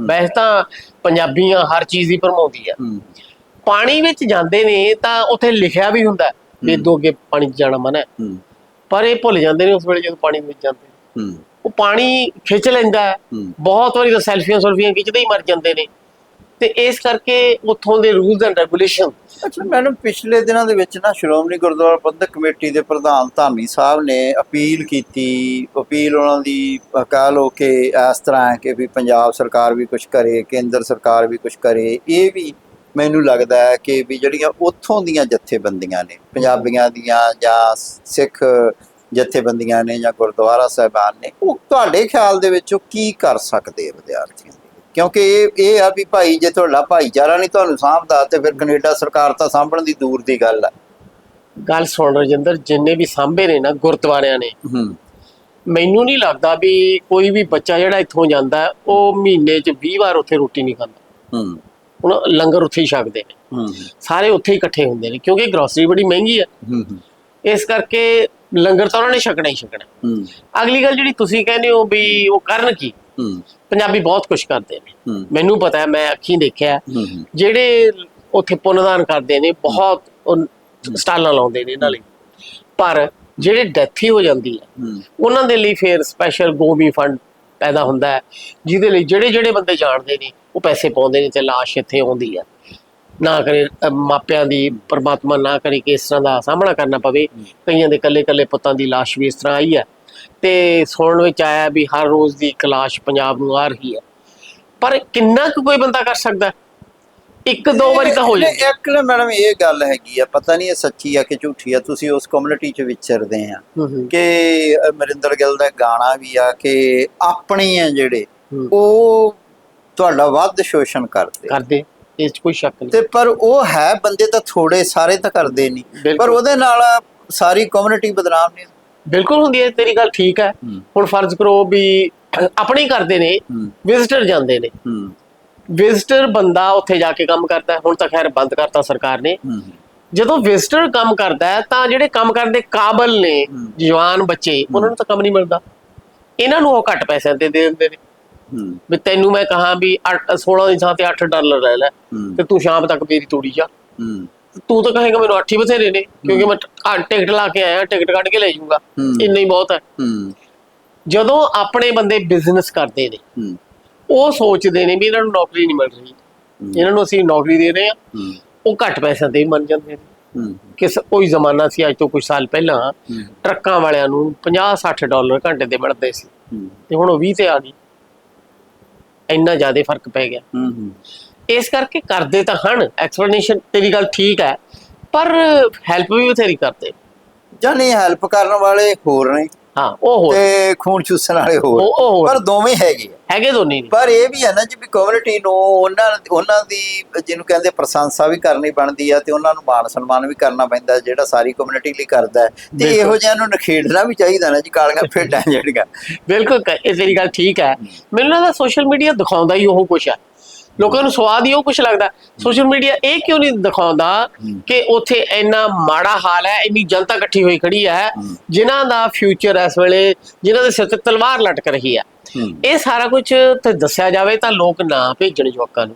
ਵੈਸੇ ਤਾਂ ਪੰਜਾਬੀਆਂ ਹਰ ਚੀਜ਼ ਹੀ ਭਰਮਾਉਂਦੀ ਆ ਪਾਣੀ ਵਿੱਚ ਜਾਂਦੇ ਨੇ ਤਾਂ ਉੱਥੇ ਲਿਖਿਆ ਵੀ ਹੁੰਦਾ ਵੀ ਦੋ ਅੱਗੇ ਪਾਣੀ ਜਾਣਾ ਮਨਾ ਹੈ। ਪਰ ਇਹ ਭੁੱਲ ਜਾਂਦੇ ਨੇ ਉਸ ਵੇਲੇ ਜਦੋਂ ਪਾਣੀ ਵਿੱਚ ਜਾਂਦੇ ਨੇ। ਉਹ ਪਾਣੀ ਖਿੱਚ ਲੈਂਦਾ ਹੈ। ਬਹੁਤ ਵਾਰੀ ਤਾਂ ਸੈਲਫੀਆਂ ਸੈਲਫੀਆਂ ਖਿੱਚਦੇ ਹੀ ਮਰ ਜਾਂਦੇ ਨੇ। ਤੇ ਇਸ ਕਰਕੇ ਉੱਥੋਂ ਦੇ ਰੂਲਸ ਐਂਡ ਰੈਗੂਲੇਸ਼ਨ ਅੱਛਾ ਮੈਨੂੰ ਪਿਛਲੇ ਦਿਨਾਂ ਦੇ ਵਿੱਚ ਨਾ ਸ਼੍ਰੋਮਣੀ ਗੁਰਦੁਆਰਾ ਪ੍ਰਬੰਧਕ ਕਮੇਟੀ ਦੇ ਪ੍ਰਧਾਨ ਧਾਮੀ ਸਾਹਿਬ ਨੇ ਅਪੀਲ ਕੀਤੀ। ਅਪੀਲ ਉਹਨਾਂ ਦੀ ਅ, ਕਹਿ ਲਓ ਕਿ ਇਸ ਤਰ੍ਹਾਂ ਹੈ ਕਿ ਵੀ ਪੰਜਾਬ ਸਰਕਾਰ ਵੀ ਕੁਝ ਕਰੇ ਕੇਂਦਰ ਸਰਕਾਰ ਵੀ ਕੁਝ ਕਰੇ। ਇਹ ਵੀ ਮੈਨੂੰ ਲੱਗਦਾ ਹੈ ਕਿ ਵੀ ਜਿਹੜੀਆਂ ਉੱਥੋਂ ਦੀਆਂ ਜਥੇਬੰਦੀਆਂ ਨੇ ਪੰਜਾਬੀਆਂ ਦੀਆਂ ਜਾਂ ਸਿੱਖ ਜਥੇਬੰਦੀਆਂ ਨੇ ਜਾਂ ਗੁਰਦੁਆਰਾ ਸਾਹਿਬਾਨ ਨੇ ਉਹ ਤੁਹਾਡੇ ਖਿਆਲ ਦੇ ਵਿੱਚ ਉਹ ਕੀ ਕਰ ਸਕਦੇ ਆ ਵਿਦਿਆਰਥੀਆਂ ਦੇ? ਕਿਉਂਕਿ ਇਹ ਇਹ ਆ ਵੀ ਭਾਈ ਜੇ ਤੁਹਾਡਾ ਭਾਈਚਾਰਾ ਨਹੀਂ ਤੁਹਾਨੂੰ ਸਾਂਭਦਾ ਤੇ ਫਿਰ ਕੈਨੇਡਾ ਸਰਕਾਰ ਤਾਂ ਸਾਂਭਣ ਦੀ ਦੂਰ ਦੀ ਗੱਲ ਆ। ਗੱਲ ਸੁਣ ਰਜਿੰਦਰ ਜਿੰਨੇ ਵੀ ਸਾਂਭੇ ਨੇ ਨਾ ਗੁਰਦੁਆਰਿਆਂ ਨੇ ਮੈਨੂੰ ਨਹੀਂ ਲੱਗਦਾ ਵੀ ਕੋਈ ਵੀ ਬੱਚਾ ਜਿਹੜਾ ਇੱਥੋਂ ਜਾਂਦਾ ਉਹ ਮਹੀਨੇ 'ਚ 20 ਵਾਰ ਉੱਥੇ ਰੋਟੀ ਨਹੀਂ ਖਾਂਦਾ। ਹੂੰ। ਹੁਣ ਲੰਗਰ ਉੱਥੇ ਹੀ ਛਕਦੇ ਨੇ। ਹੂੰ। ਸਾਰੇ ਉੱਥੇ ਹੀ ਇਕੱਠੇ ਹੁੰਦੇ ਨੇ ਕਿਉਂਕਿ ਗਰੋਸਰੀ ਬੜੀ ਮਹਿੰਗੀ ਹੈ ਹੂੰ ਹੂੰ, ਇਸ ਕਰਕੇ ਲੰਗਰ ਤਾਂ ਉਹਨਾਂ ਨੇ ਛਕਣਾ ਹੀ ਛਕਣਾ। ਹੂੰ। ਅਗਲੀ ਗੱਲ ਜਿਹੜੀ ਤੁਸੀਂ ਕਹਿੰਦੇ ਹੋ ਵੀ ਉਹ ਕਰਨ ਕੀ? ਹੂੰ। ਪੰਜਾਬੀ ਬਹੁਤ ਕੁਝ ਕਰਦੇ ਨੇ। ਮੈਨੂੰ ਪਤਾ ਹੈ ਮੈਂ ਅੱਖੀਂ ਦੇਖਿਆ ਜਿਹੜੇ ਉੱਥੇ ਪੁੰਨਦਾਨ ਕਰਦੇ ਨੇ ਬਹੁਤ ਸਟਾਲਾਂ ਲਾਉਂਦੇ ਨੇ ਇਹਨਾਂ ਲਈ। ਪਰ ਜਿਹੜੇ ਡੈਥ ਹੀ ਹੋ ਜਾਂਦੀ ਹੈ ਹੂੰ। ਉਹਨਾਂ ਦੇ ਲਈ ਫਿਰ ਸਪੈਸ਼ਲ ਗੋਮੀ ਫੰਡ ਪੈਦਾ ਹੁੰਦਾ ਹੈ ਜਿਹਦੇ ਲਈ ਜਿਹੜੇ ਜਿਹੜੇ ਬੰਦੇ ਜਾਣਦੇ ਨੇ ਉਹ ਪੈਸੇ ਪਾਉਂਦੇ ਨੇ ਤੇ ਲਾਸ਼ ਇੱਥੇ ਆਉਂਦੀ ਹੈ। ਨਾ ਕਰੇ ਮਾਪਿਆਂ ਦੀ ਪਰਮਾਤਮਾ ਨਾ ਕਰੇ ਕਿ ਇਸ ਤਰ੍ਹਾਂ ਦਾ ਸਾਹਮਣਾ ਕਰਨਾ ਪਵੇ। ਕਈਆਂ ਦੇ ਕੱਲੇ ਕੱਲੇ ਪੁੱਤਾਂ ਦੀ ਲਾਸ਼ ਵੀ ਇਸ ਤਰ੍ਹਾਂ ਆਈ ਹੈ। ਤੇ ਸੁਣਨ ਵਿੱਚ ਆਇਆ ਵੀ ਹਰ ਰੋਜ਼ ਦੀ ਇੱਕ ਲਾਸ਼ ਪੰਜਾਬ ਨੂੰ ਆ ਰਹੀ ਹੈ। ਪਰ ਕਿੰਨਾ ਕੁ ਕੋਈ ਬੰਦਾ ਕਰ ਸਕਦਾ? ਇੱਕ ਦੋ ਵਾਰੀ ਤਾਂ ਹੋ ਜਾਂਦੀ ਇੱਕ ਨਾ ਮੈਡਮ ਇਹ ਗੱਲ ਹੈਗੀ ਆ ਪਤਾ ਨਹੀਂ ਇਹ ਸੱਚੀ ਆ ਕਿ ਝੂਠੀ ਆ। ਤੁਸੀਂ ਉਸ ਕਮਿਊਨਿਟੀ 'ਚ ਵਿਚਰਦੇ ਆ ਕਿ ਅਮਰਿੰਦਰ ਗਿੱਲ ਦਾ ਗਾਣਾ ਵੀ ਆ ਕਿ ਆਪਣੇ ਆ ਜਿਹੜੇ। ਉਹ ਤੁਹਾਡਾ ਵੱਧ ਸ਼ੋਸ਼ਣ ਕਰਦੇ ਕਰਦੇ। ਇਸ 'ਚ ਕੋਈ ਸ਼ੱਕ ਨਹੀਂ। ਤੇ ਪਰ ਉਹ ਹੈ ਬੰਦੇ ਤਾਂ ਥੋੜੇ ਸਾਰੇ ਤਾਂ ਕਰਦੇ ਨਹੀਂ। ਪਰ ਉਹਦੇ ਨਾਲ ਸਾਰੀ ਕਮਿਊਨਿਟੀ ਬਦਨਾਮ ਨਹੀਂ ਬਿਲਕੁਲ ਹੁੰਦੀ ਹੈ ਤੇਰੀ ਗੱਲ ਠੀਕ ਹੈ। ਹੁਣ ਫਰਜ਼ ਕਰੋ ਵੀ ਆਪਣੇ ਹੀ ਕਰਦੇ ਨੇ ਵਿਜ਼ਿਟਰ ਜਾਂਦੇ ਨੇ। ਵਿਜ਼ਿਟਰ ਬੰਦਾ ਉੱਥੇ ਜਾ ਕੇ ਕੰਮ ਕਰਦਾ। ਹੁਣ ਤਾਂ ਖੈਰ ਬੰਦ ਕਰਤਾ ਸਰਕਾਰ ਨੇ। ਜਦੋਂ ਵਿਜ਼ਿਟਰ ਕੰਮ ਕਰਦਾ ਤਾਂ ਜਿਹੜੇ ਕੰਮ ਕਰਨ ਦੇ ਕਾਬਲ ਨੇ। ਜਵਾਨ ਬੱਚੇ ਉਹਨਾਂ ਨੂੰ ਤਾਂ ਕੰਮ ਨਹੀਂ ਮਿਲਦਾ। ਇਹਨਾਂ ਨੂੰ ਉਹ ਘੱਟ ਪੈਸਿਆਂ ਤੇ ਦੇ ਦਿੰਦੇ ਨੇ। ਵੀ ਤੈਨੂੰ ਮੈਂ ਕਹਾਂ ਵੀ 16 ਦੀ ਥਾਂ ਤੇ 8 ਡਾਲਰ ਲੈ ਲੈ ਤੇ ਤੂੰ ਸ਼ਾਮ ਤੱਕ ਮੇਰੀ ਤੂੜੀ ਜਾ ਤੂੰ ਤਾਂ ਕਹੇਗਾ ਮੈਨੂੰ 8 ਹੀ ਬਥੇਰੇ ਨੇ ਕਿਉਂਕਿ ਮੈਂ ਟਿਕਟ ਲਾ ਕੇ ਆਇਆ ਟਿਕਟ ਕੱਢ ਕੇ ਲੈ ਜਾਊਂਗਾ। ਇੰਨਾ ਹੀ ਬਹੁਤ ਹੈ। ਜਦੋਂ ਆਪਣੇ ਬੰਦੇ ਬਿਜ਼ਨਸ ਕਰਦੇ ਨੇ ਉਹ ਸੋਚਦੇ ਨੇ ਵੀ ਇਹਨਾਂ ਨੂੰ ਨੌਕਰੀ ਨਹੀਂ ਮਿਲ ਰਹੀ। ਇਹਨਾਂ ਨੂੰ ਅਸੀਂ ਨੌਕਰੀ ਦੇ ਰਹੇ ਹਾਂ। ਉਹ ਘੱਟ ਪੈਸਿਆਂ ਤੇ ਹੀ ਮੰਨ ਜਾਂਦੇ ਨੇ। ਕਿਸ ਕੋਈ ਜ਼ਮਾਨਾ ਸੀ ਅੱਜ ਤੋਂ ਕੁਝ ਸਾਲ ਪਹਿਲਾਂ। ਟਰੱਕਾਂ ਵਾਲਿਆਂ ਨੂੰ 50-60 ਡਾਲਰ ਘੰਟੇ ਦੇ ਮਿਲਦੇ ਸੀ। ਤੇ ਹੁਣ ਉਹ 20 ਤੇ ਆ ਗਈ। ਇੰਨਾ ਜ਼ਿਆਦਾ ਫ਼ਰਕ ਪੈ ਗਿਆ। ਹੂੰ ਹੂੰ। ਇਸ ਕਰਕੇ ਕਰਦੇ ਤਾਂ ਹਨ ਐਕਸਪਲੇਨੇਸ਼ਨ ਤੇਰੀ ਗੱਲ ਠੀਕ ਹੈ ਪਰ ਹੈਲਪ ਵੀ ਬਥੇਰੀ ਕਰਦੇ। ਜਾਨੀ ਹੈਲਪ ਕਰਨ ਵਾਲੇ ਹੋਰ ਨੇ। ਹਾਂ ਉਹ ਹੋਰ। ਤੇ ਖੂਨ ਚੂਸਣ ਵਾਲੇ ਹੋਰ। ਉਹ ਉਹ ਹੋਰ। ਪਰ ਦੋਵੇਂ ਹੈਗੇ ਆ। ਹੈਗੇ ਦੋਨੇ ਨੇ ਪਰ ਇਹ ਵੀ ਹੈ ਨਾ ਜੀ ਵੀ ਕਮਿਊਨਿਟੀ ਨੂੰ ਉਹਨਾਂ ਉਹਨਾਂ ਦੀ ਜਿਹਨੂੰ ਕਹਿੰਦੇ ਪ੍ਰਸ਼ੰਸਾ ਵੀ ਕਰਨੀ ਬਣਦੀ ਆ ਤੇ ਉਹਨਾਂ ਨੂੰ ਮਾਣ ਸਨਮਾਨ ਵੀ ਕਰਨਾ ਪੈਂਦਾ ਜਿਹੜਾ ਸਾਰੀ ਕਮਿਊਨਿਟੀ ਲਈ ਕਰਦਾ ਹੈ। ਤੇ ਬਿਲਕੁਲ। ਇਹੋ ਜਿਹਿਆਂ ਨੂੰ ਨਖੇੜਨਾ ਵੀ ਚਾਹੀਦਾ ਨਾ ਜੀ ਕਾਲੀਆਂ ਭੇਡਾਂ ਜਿਹੜੀਆਂ। ਬਿਲਕੁਲ ਕ- ਇਹ ਤੇਰੀ ਗੱਲ ਠੀਕ ਹੈ। ਮੈਨੂੰ ਲੱਗਦਾ ਸੋਸ਼ਲ ਮੀਡੀਆ ਦਿਖਾਉਂਦਾ ਹੀ ਉਹ ਕੁਛ ਹੈ ਲੋਕਾਂ ਨੂੰ ਸਵਾਦ ਹੀ ਉਹ ਕੁਛ ਲੱਗਦਾ। ਸੋਸ਼ਲ ਮੀਡੀਆ ਇਹ ਕਿਉਂ ਨਹੀਂ ਦਿਖਾਉਂਦਾ ਕਿ ਉੱਥੇ ਇੰਨਾ ਮਾੜਾ ਹਾਲ ਹੈ ਇੰਨੀ ਜਨਤਾ ਇਕੱਠੀ ਹੋਈ ਖੜੀ ਹੈ ਜਿਨ੍ਹਾਂ ਦਾ ਫਿਊਚਰ ਇਸ ਵੇਲੇ ਜਿਨ੍ਹਾਂ ਦੇ ਸਿਰ ਤੇ ਤਲਵਾਰ ਲਟਕ ਰਹੀ ਹੈ। ਇਹ ਸਾਰਾ ਕੁਝ ਤੇ ਦੱਸਿਆ ਜਾਵੇ ਤਾਂ ਲੋਕ ਨਾ ਭੇਜਣ ਜਵਾਕਾਂ ਨੂੰ।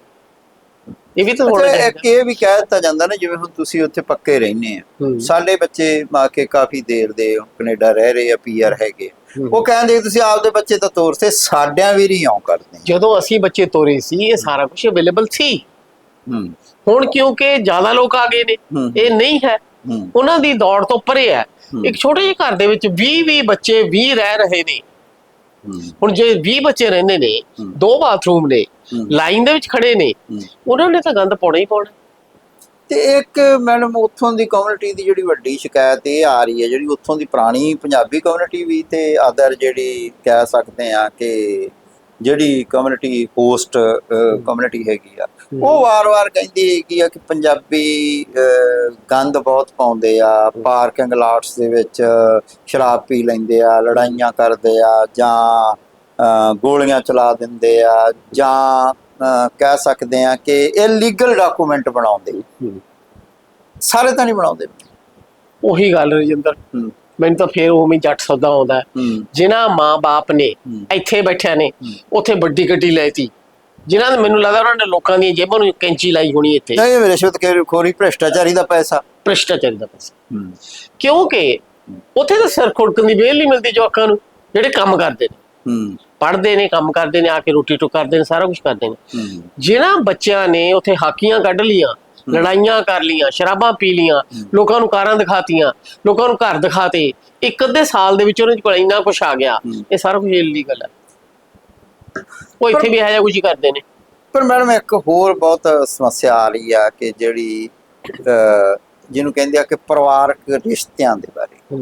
ਇਹ ਵੀ ਤਾਂ ਹੋਣਾ ਚਾਹੀਦਾ ਇਹ ਵੀ ਕਹਿ ਦਿੱਤਾ ਜਾਂਦਾ ਨਾ ਜਿਵੇਂ ਹੁਣ ਤੁਸੀਂ ਉੱਥੇ ਪੱਕੇ ਰਹਿੰਦੇ ਆ। ਸਾਡੇ ਬੱਚੇ ਆ ਕੇ ਕਾਫੀ ਦੇਰ ਦੇ ਕੈਨੇਡਾ ਰਹਿ ਰਹੇ ਆ ਪੀਆਰ ਹੈਗੇ। ਉਹ ਕਹਿੰਦੇ ਤੁਸੀਂ ਆਪਦੇ ਬੱਚੇ ਤਾਂ ਤੋਰ ਤੇ ਸਾਡਿਆਂ ਵੀ ਨਹੀਂ ਆਉਂ ਕਰਦੇ ਜਦੋਂ ਅਸੀਂ ਬੱਚੇ ਤੋਰੇ ਸੀ ਇਹ ਸਾਰਾ ਕੁਝ ਅਵੇਲੇਬਲ ਸੀ ਹੁਣ ਕਿਉਂਕਿ ਜ਼ਿਆਦਾ ਲੋਕ ਆ ਗਏ ਨੇ। ਇਹ ਨਹੀਂ ਹੈ ਉਹਨਾਂ ਦੀ ਦੌੜ ਤੋਂ ਪਰੇ ਹੈ। ਇੱਕ ਛੋਟੇ ਜਿਹੇ ਘਰ ਦੇ ਵਿੱਚ 20 20 ਬੱਚੇ 20 ਰਹਿ ਰਹੇ ਨੇ ਹੁਣ ਜੇ 20 ਬੱਚੇ ਰਹਿੰਦੇ ਨੇ। ਦੋ ਬਾਥਰੂਮ ਨੇ। ਲਾਈਨ ਦੇ ਵਿੱਚ ਖੜੇ ਨੇ। ਉਹਨਾਂ ਨੇ ਤਾਂ ਗੰਦ ਪਾਉਣਾ ਹੀ ਪਾਉਣਾ ਤੇ ਇੱਕ ਮੈਡਮ ਉੱਥੋਂ ਦੀ ਕਮਿਊਨਿਟੀ ਦੀ ਜਿਹੜੀ ਵੱਡੀ ਸ਼ਿਕਾਇਤ ਇਹ ਆ ਰਹੀ ਹੈ ਜਿਹੜੀ ਉੱਥੋਂ ਦੀ ਪੁਰਾਣੀ ਪੰਜਾਬੀ ਕਮਿਊਨਿਟੀ ਵੀ ਤੇ ਅਦਰ ਜਿਹੜੀ ਕਹਿ ਸਕਦੇ ਆ ਕਿ ਜਿਹੜੀ ਕਮਿਊਨਿਟੀ ਹੋਸਟ ਕਮਿਊਨਿਟੀ ਹੈਗੀ ਆ ਉਹ ਵਾਰ-ਵਾਰ ਕਹਿੰਦੀ ਹੈਗੀ ਆ ਕਿ ਪੰਜਾਬੀ ਗੰਦ ਬਹੁਤ ਪਾਉਂਦੇ ਆ ਪਾਰਕਿੰਗ ਲਾਟਸ ਦੇ ਵਿੱਚ ਸ਼ਰਾਬ ਪੀ ਲੈਂਦੇ ਆ ਲੜਾਈਆਂ ਕਰਦੇ ਆ ਜਾਂ ਗੋਲੀਆਂ ਚਲਾ ਦਿੰਦੇ ਆ ਜਾਂ ਕਹਿ ਸਕਦੇ ਆ ਕਿ ਇਲੀਗਲ ਡਾਕੂਮੈਂਟ ਬਣਾਉਂਦੇ ਸਾਰੇ ਤਾਂ ਨਹੀਂ ਬਣਾਉਂਦੇ। ਉਹੀ ਗੱਲ ਰਜਿੰਦਰ। ਮੈਨੂੰ ਤਾਂ ਫੇਰ ਉਵੇਂ ਹੀ ਜੱਟ ਸੌਦਾ ਆਉਂਦਾ ਜਿਨ੍ਹਾਂ ਮਾਂ-ਬਾਪ ਨੇ। ਇੱਥੇ ਬੈਠਿਆ ਨੇ ਉੱਥੇ ਵੱਡੀ ਗੱਡੀ ਲੈਤੀ ਜਿਨ੍ਹਾਂ ਨੇ ਮੈਨੂੰ ਲੱਗਦਾ ਉਹਨਾਂ ਨੇ ਲੋਕਾਂ ਦੀਆਂ ਜੇਬਾਂ ਨੂੰ ਕੈਂਚੀ ਲਾਈ ਹੋਣੀ ਇੱਥੇ। ਨਹੀਂ ਰਿਸ਼ਵਤ ਖੋਰੀ ਭ੍ਰਿਸ਼ਟਾਚਾਰੀ ਦਾ ਪੈਸਾ। ਭ੍ਰਿਸ਼ਟਾਚਾਰੀ ਦਾ ਪੈਸਾ। ਕਿਉਂਕਿ ਉੱਥੇ ਤਾਂ ਸਿਰ ਖੁਰਕਣ ਦੀ ਵੇਲ ਨਹੀਂ ਮਿਲਦੀ ਜਵਾਕਾਂ ਨੂੰ ਜਿਹੜੇ ਕੰਮ ਕਰਦੇ ਨੇ। ਪੜ੍ਹਦੇ ਨੇ ਕੰਮ ਕਰਦੇ ਨੇ ਆ ਕੇ ਰੋਟੀ ਟੁੱਕ ਕਰਦੇ ਨੇ ਸਾਰਾ ਕੁਝ ਕਰਦੇ ਨੇ। ਜਿਨ੍ਹਾਂ ਬੱਚਿਆਂ ਨੇ ਉੱਥੇ ਹਾਕੀਆਂ ਕੱਢ ਲੀਆਂ ਲੜਾਈਆਂ ਕਰ ਲੀਆਂ ਸ਼ਰਾਬਾਂ ਪੀ ਲੀਆਂ ਲੋਕਾਂ ਨੂੰ ਕਾਰਾਂ ਦਿਖਾਤੀਆਂ ਲੋਕਾਂ ਨੂੰ ਘਰ ਦਿਖਾਤੇ ਇੱਕ ਅੱਧੇ ਸਾਲ ਦੇ ਵਿੱਚ ਉਹਨਾਂ ਕੋਲ ਇੰਨਾ ਕੁਝ ਆ ਗਿਆ। ਇਹ ਸਾਰਾ ਕੁਝ ਇਲੀਗਲ ਹੈ ਉਹ ਇੱਥੇ ਵੀ ਇਹੋ ਜਿਹਾ ਕੁਝ ਹੀ ਕਰਦੇ ਨੇ। ਪਰ ਮੈਡਮ ਇੱਕ ਹੋਰ ਬਹੁਤ ਸਮੱਸਿਆ ਆ ਰਹੀ ਆ ਕਿ ਜਿਹੜੀ ਅਹ, ਜਿਹਨੂੰ ਕਹਿੰਦੇ ਆ ਕਿ ਪਰਿਵਾਰਕ ਰਿਸ਼ਤਿਆਂ ਦੇ ਬਾਰੇ।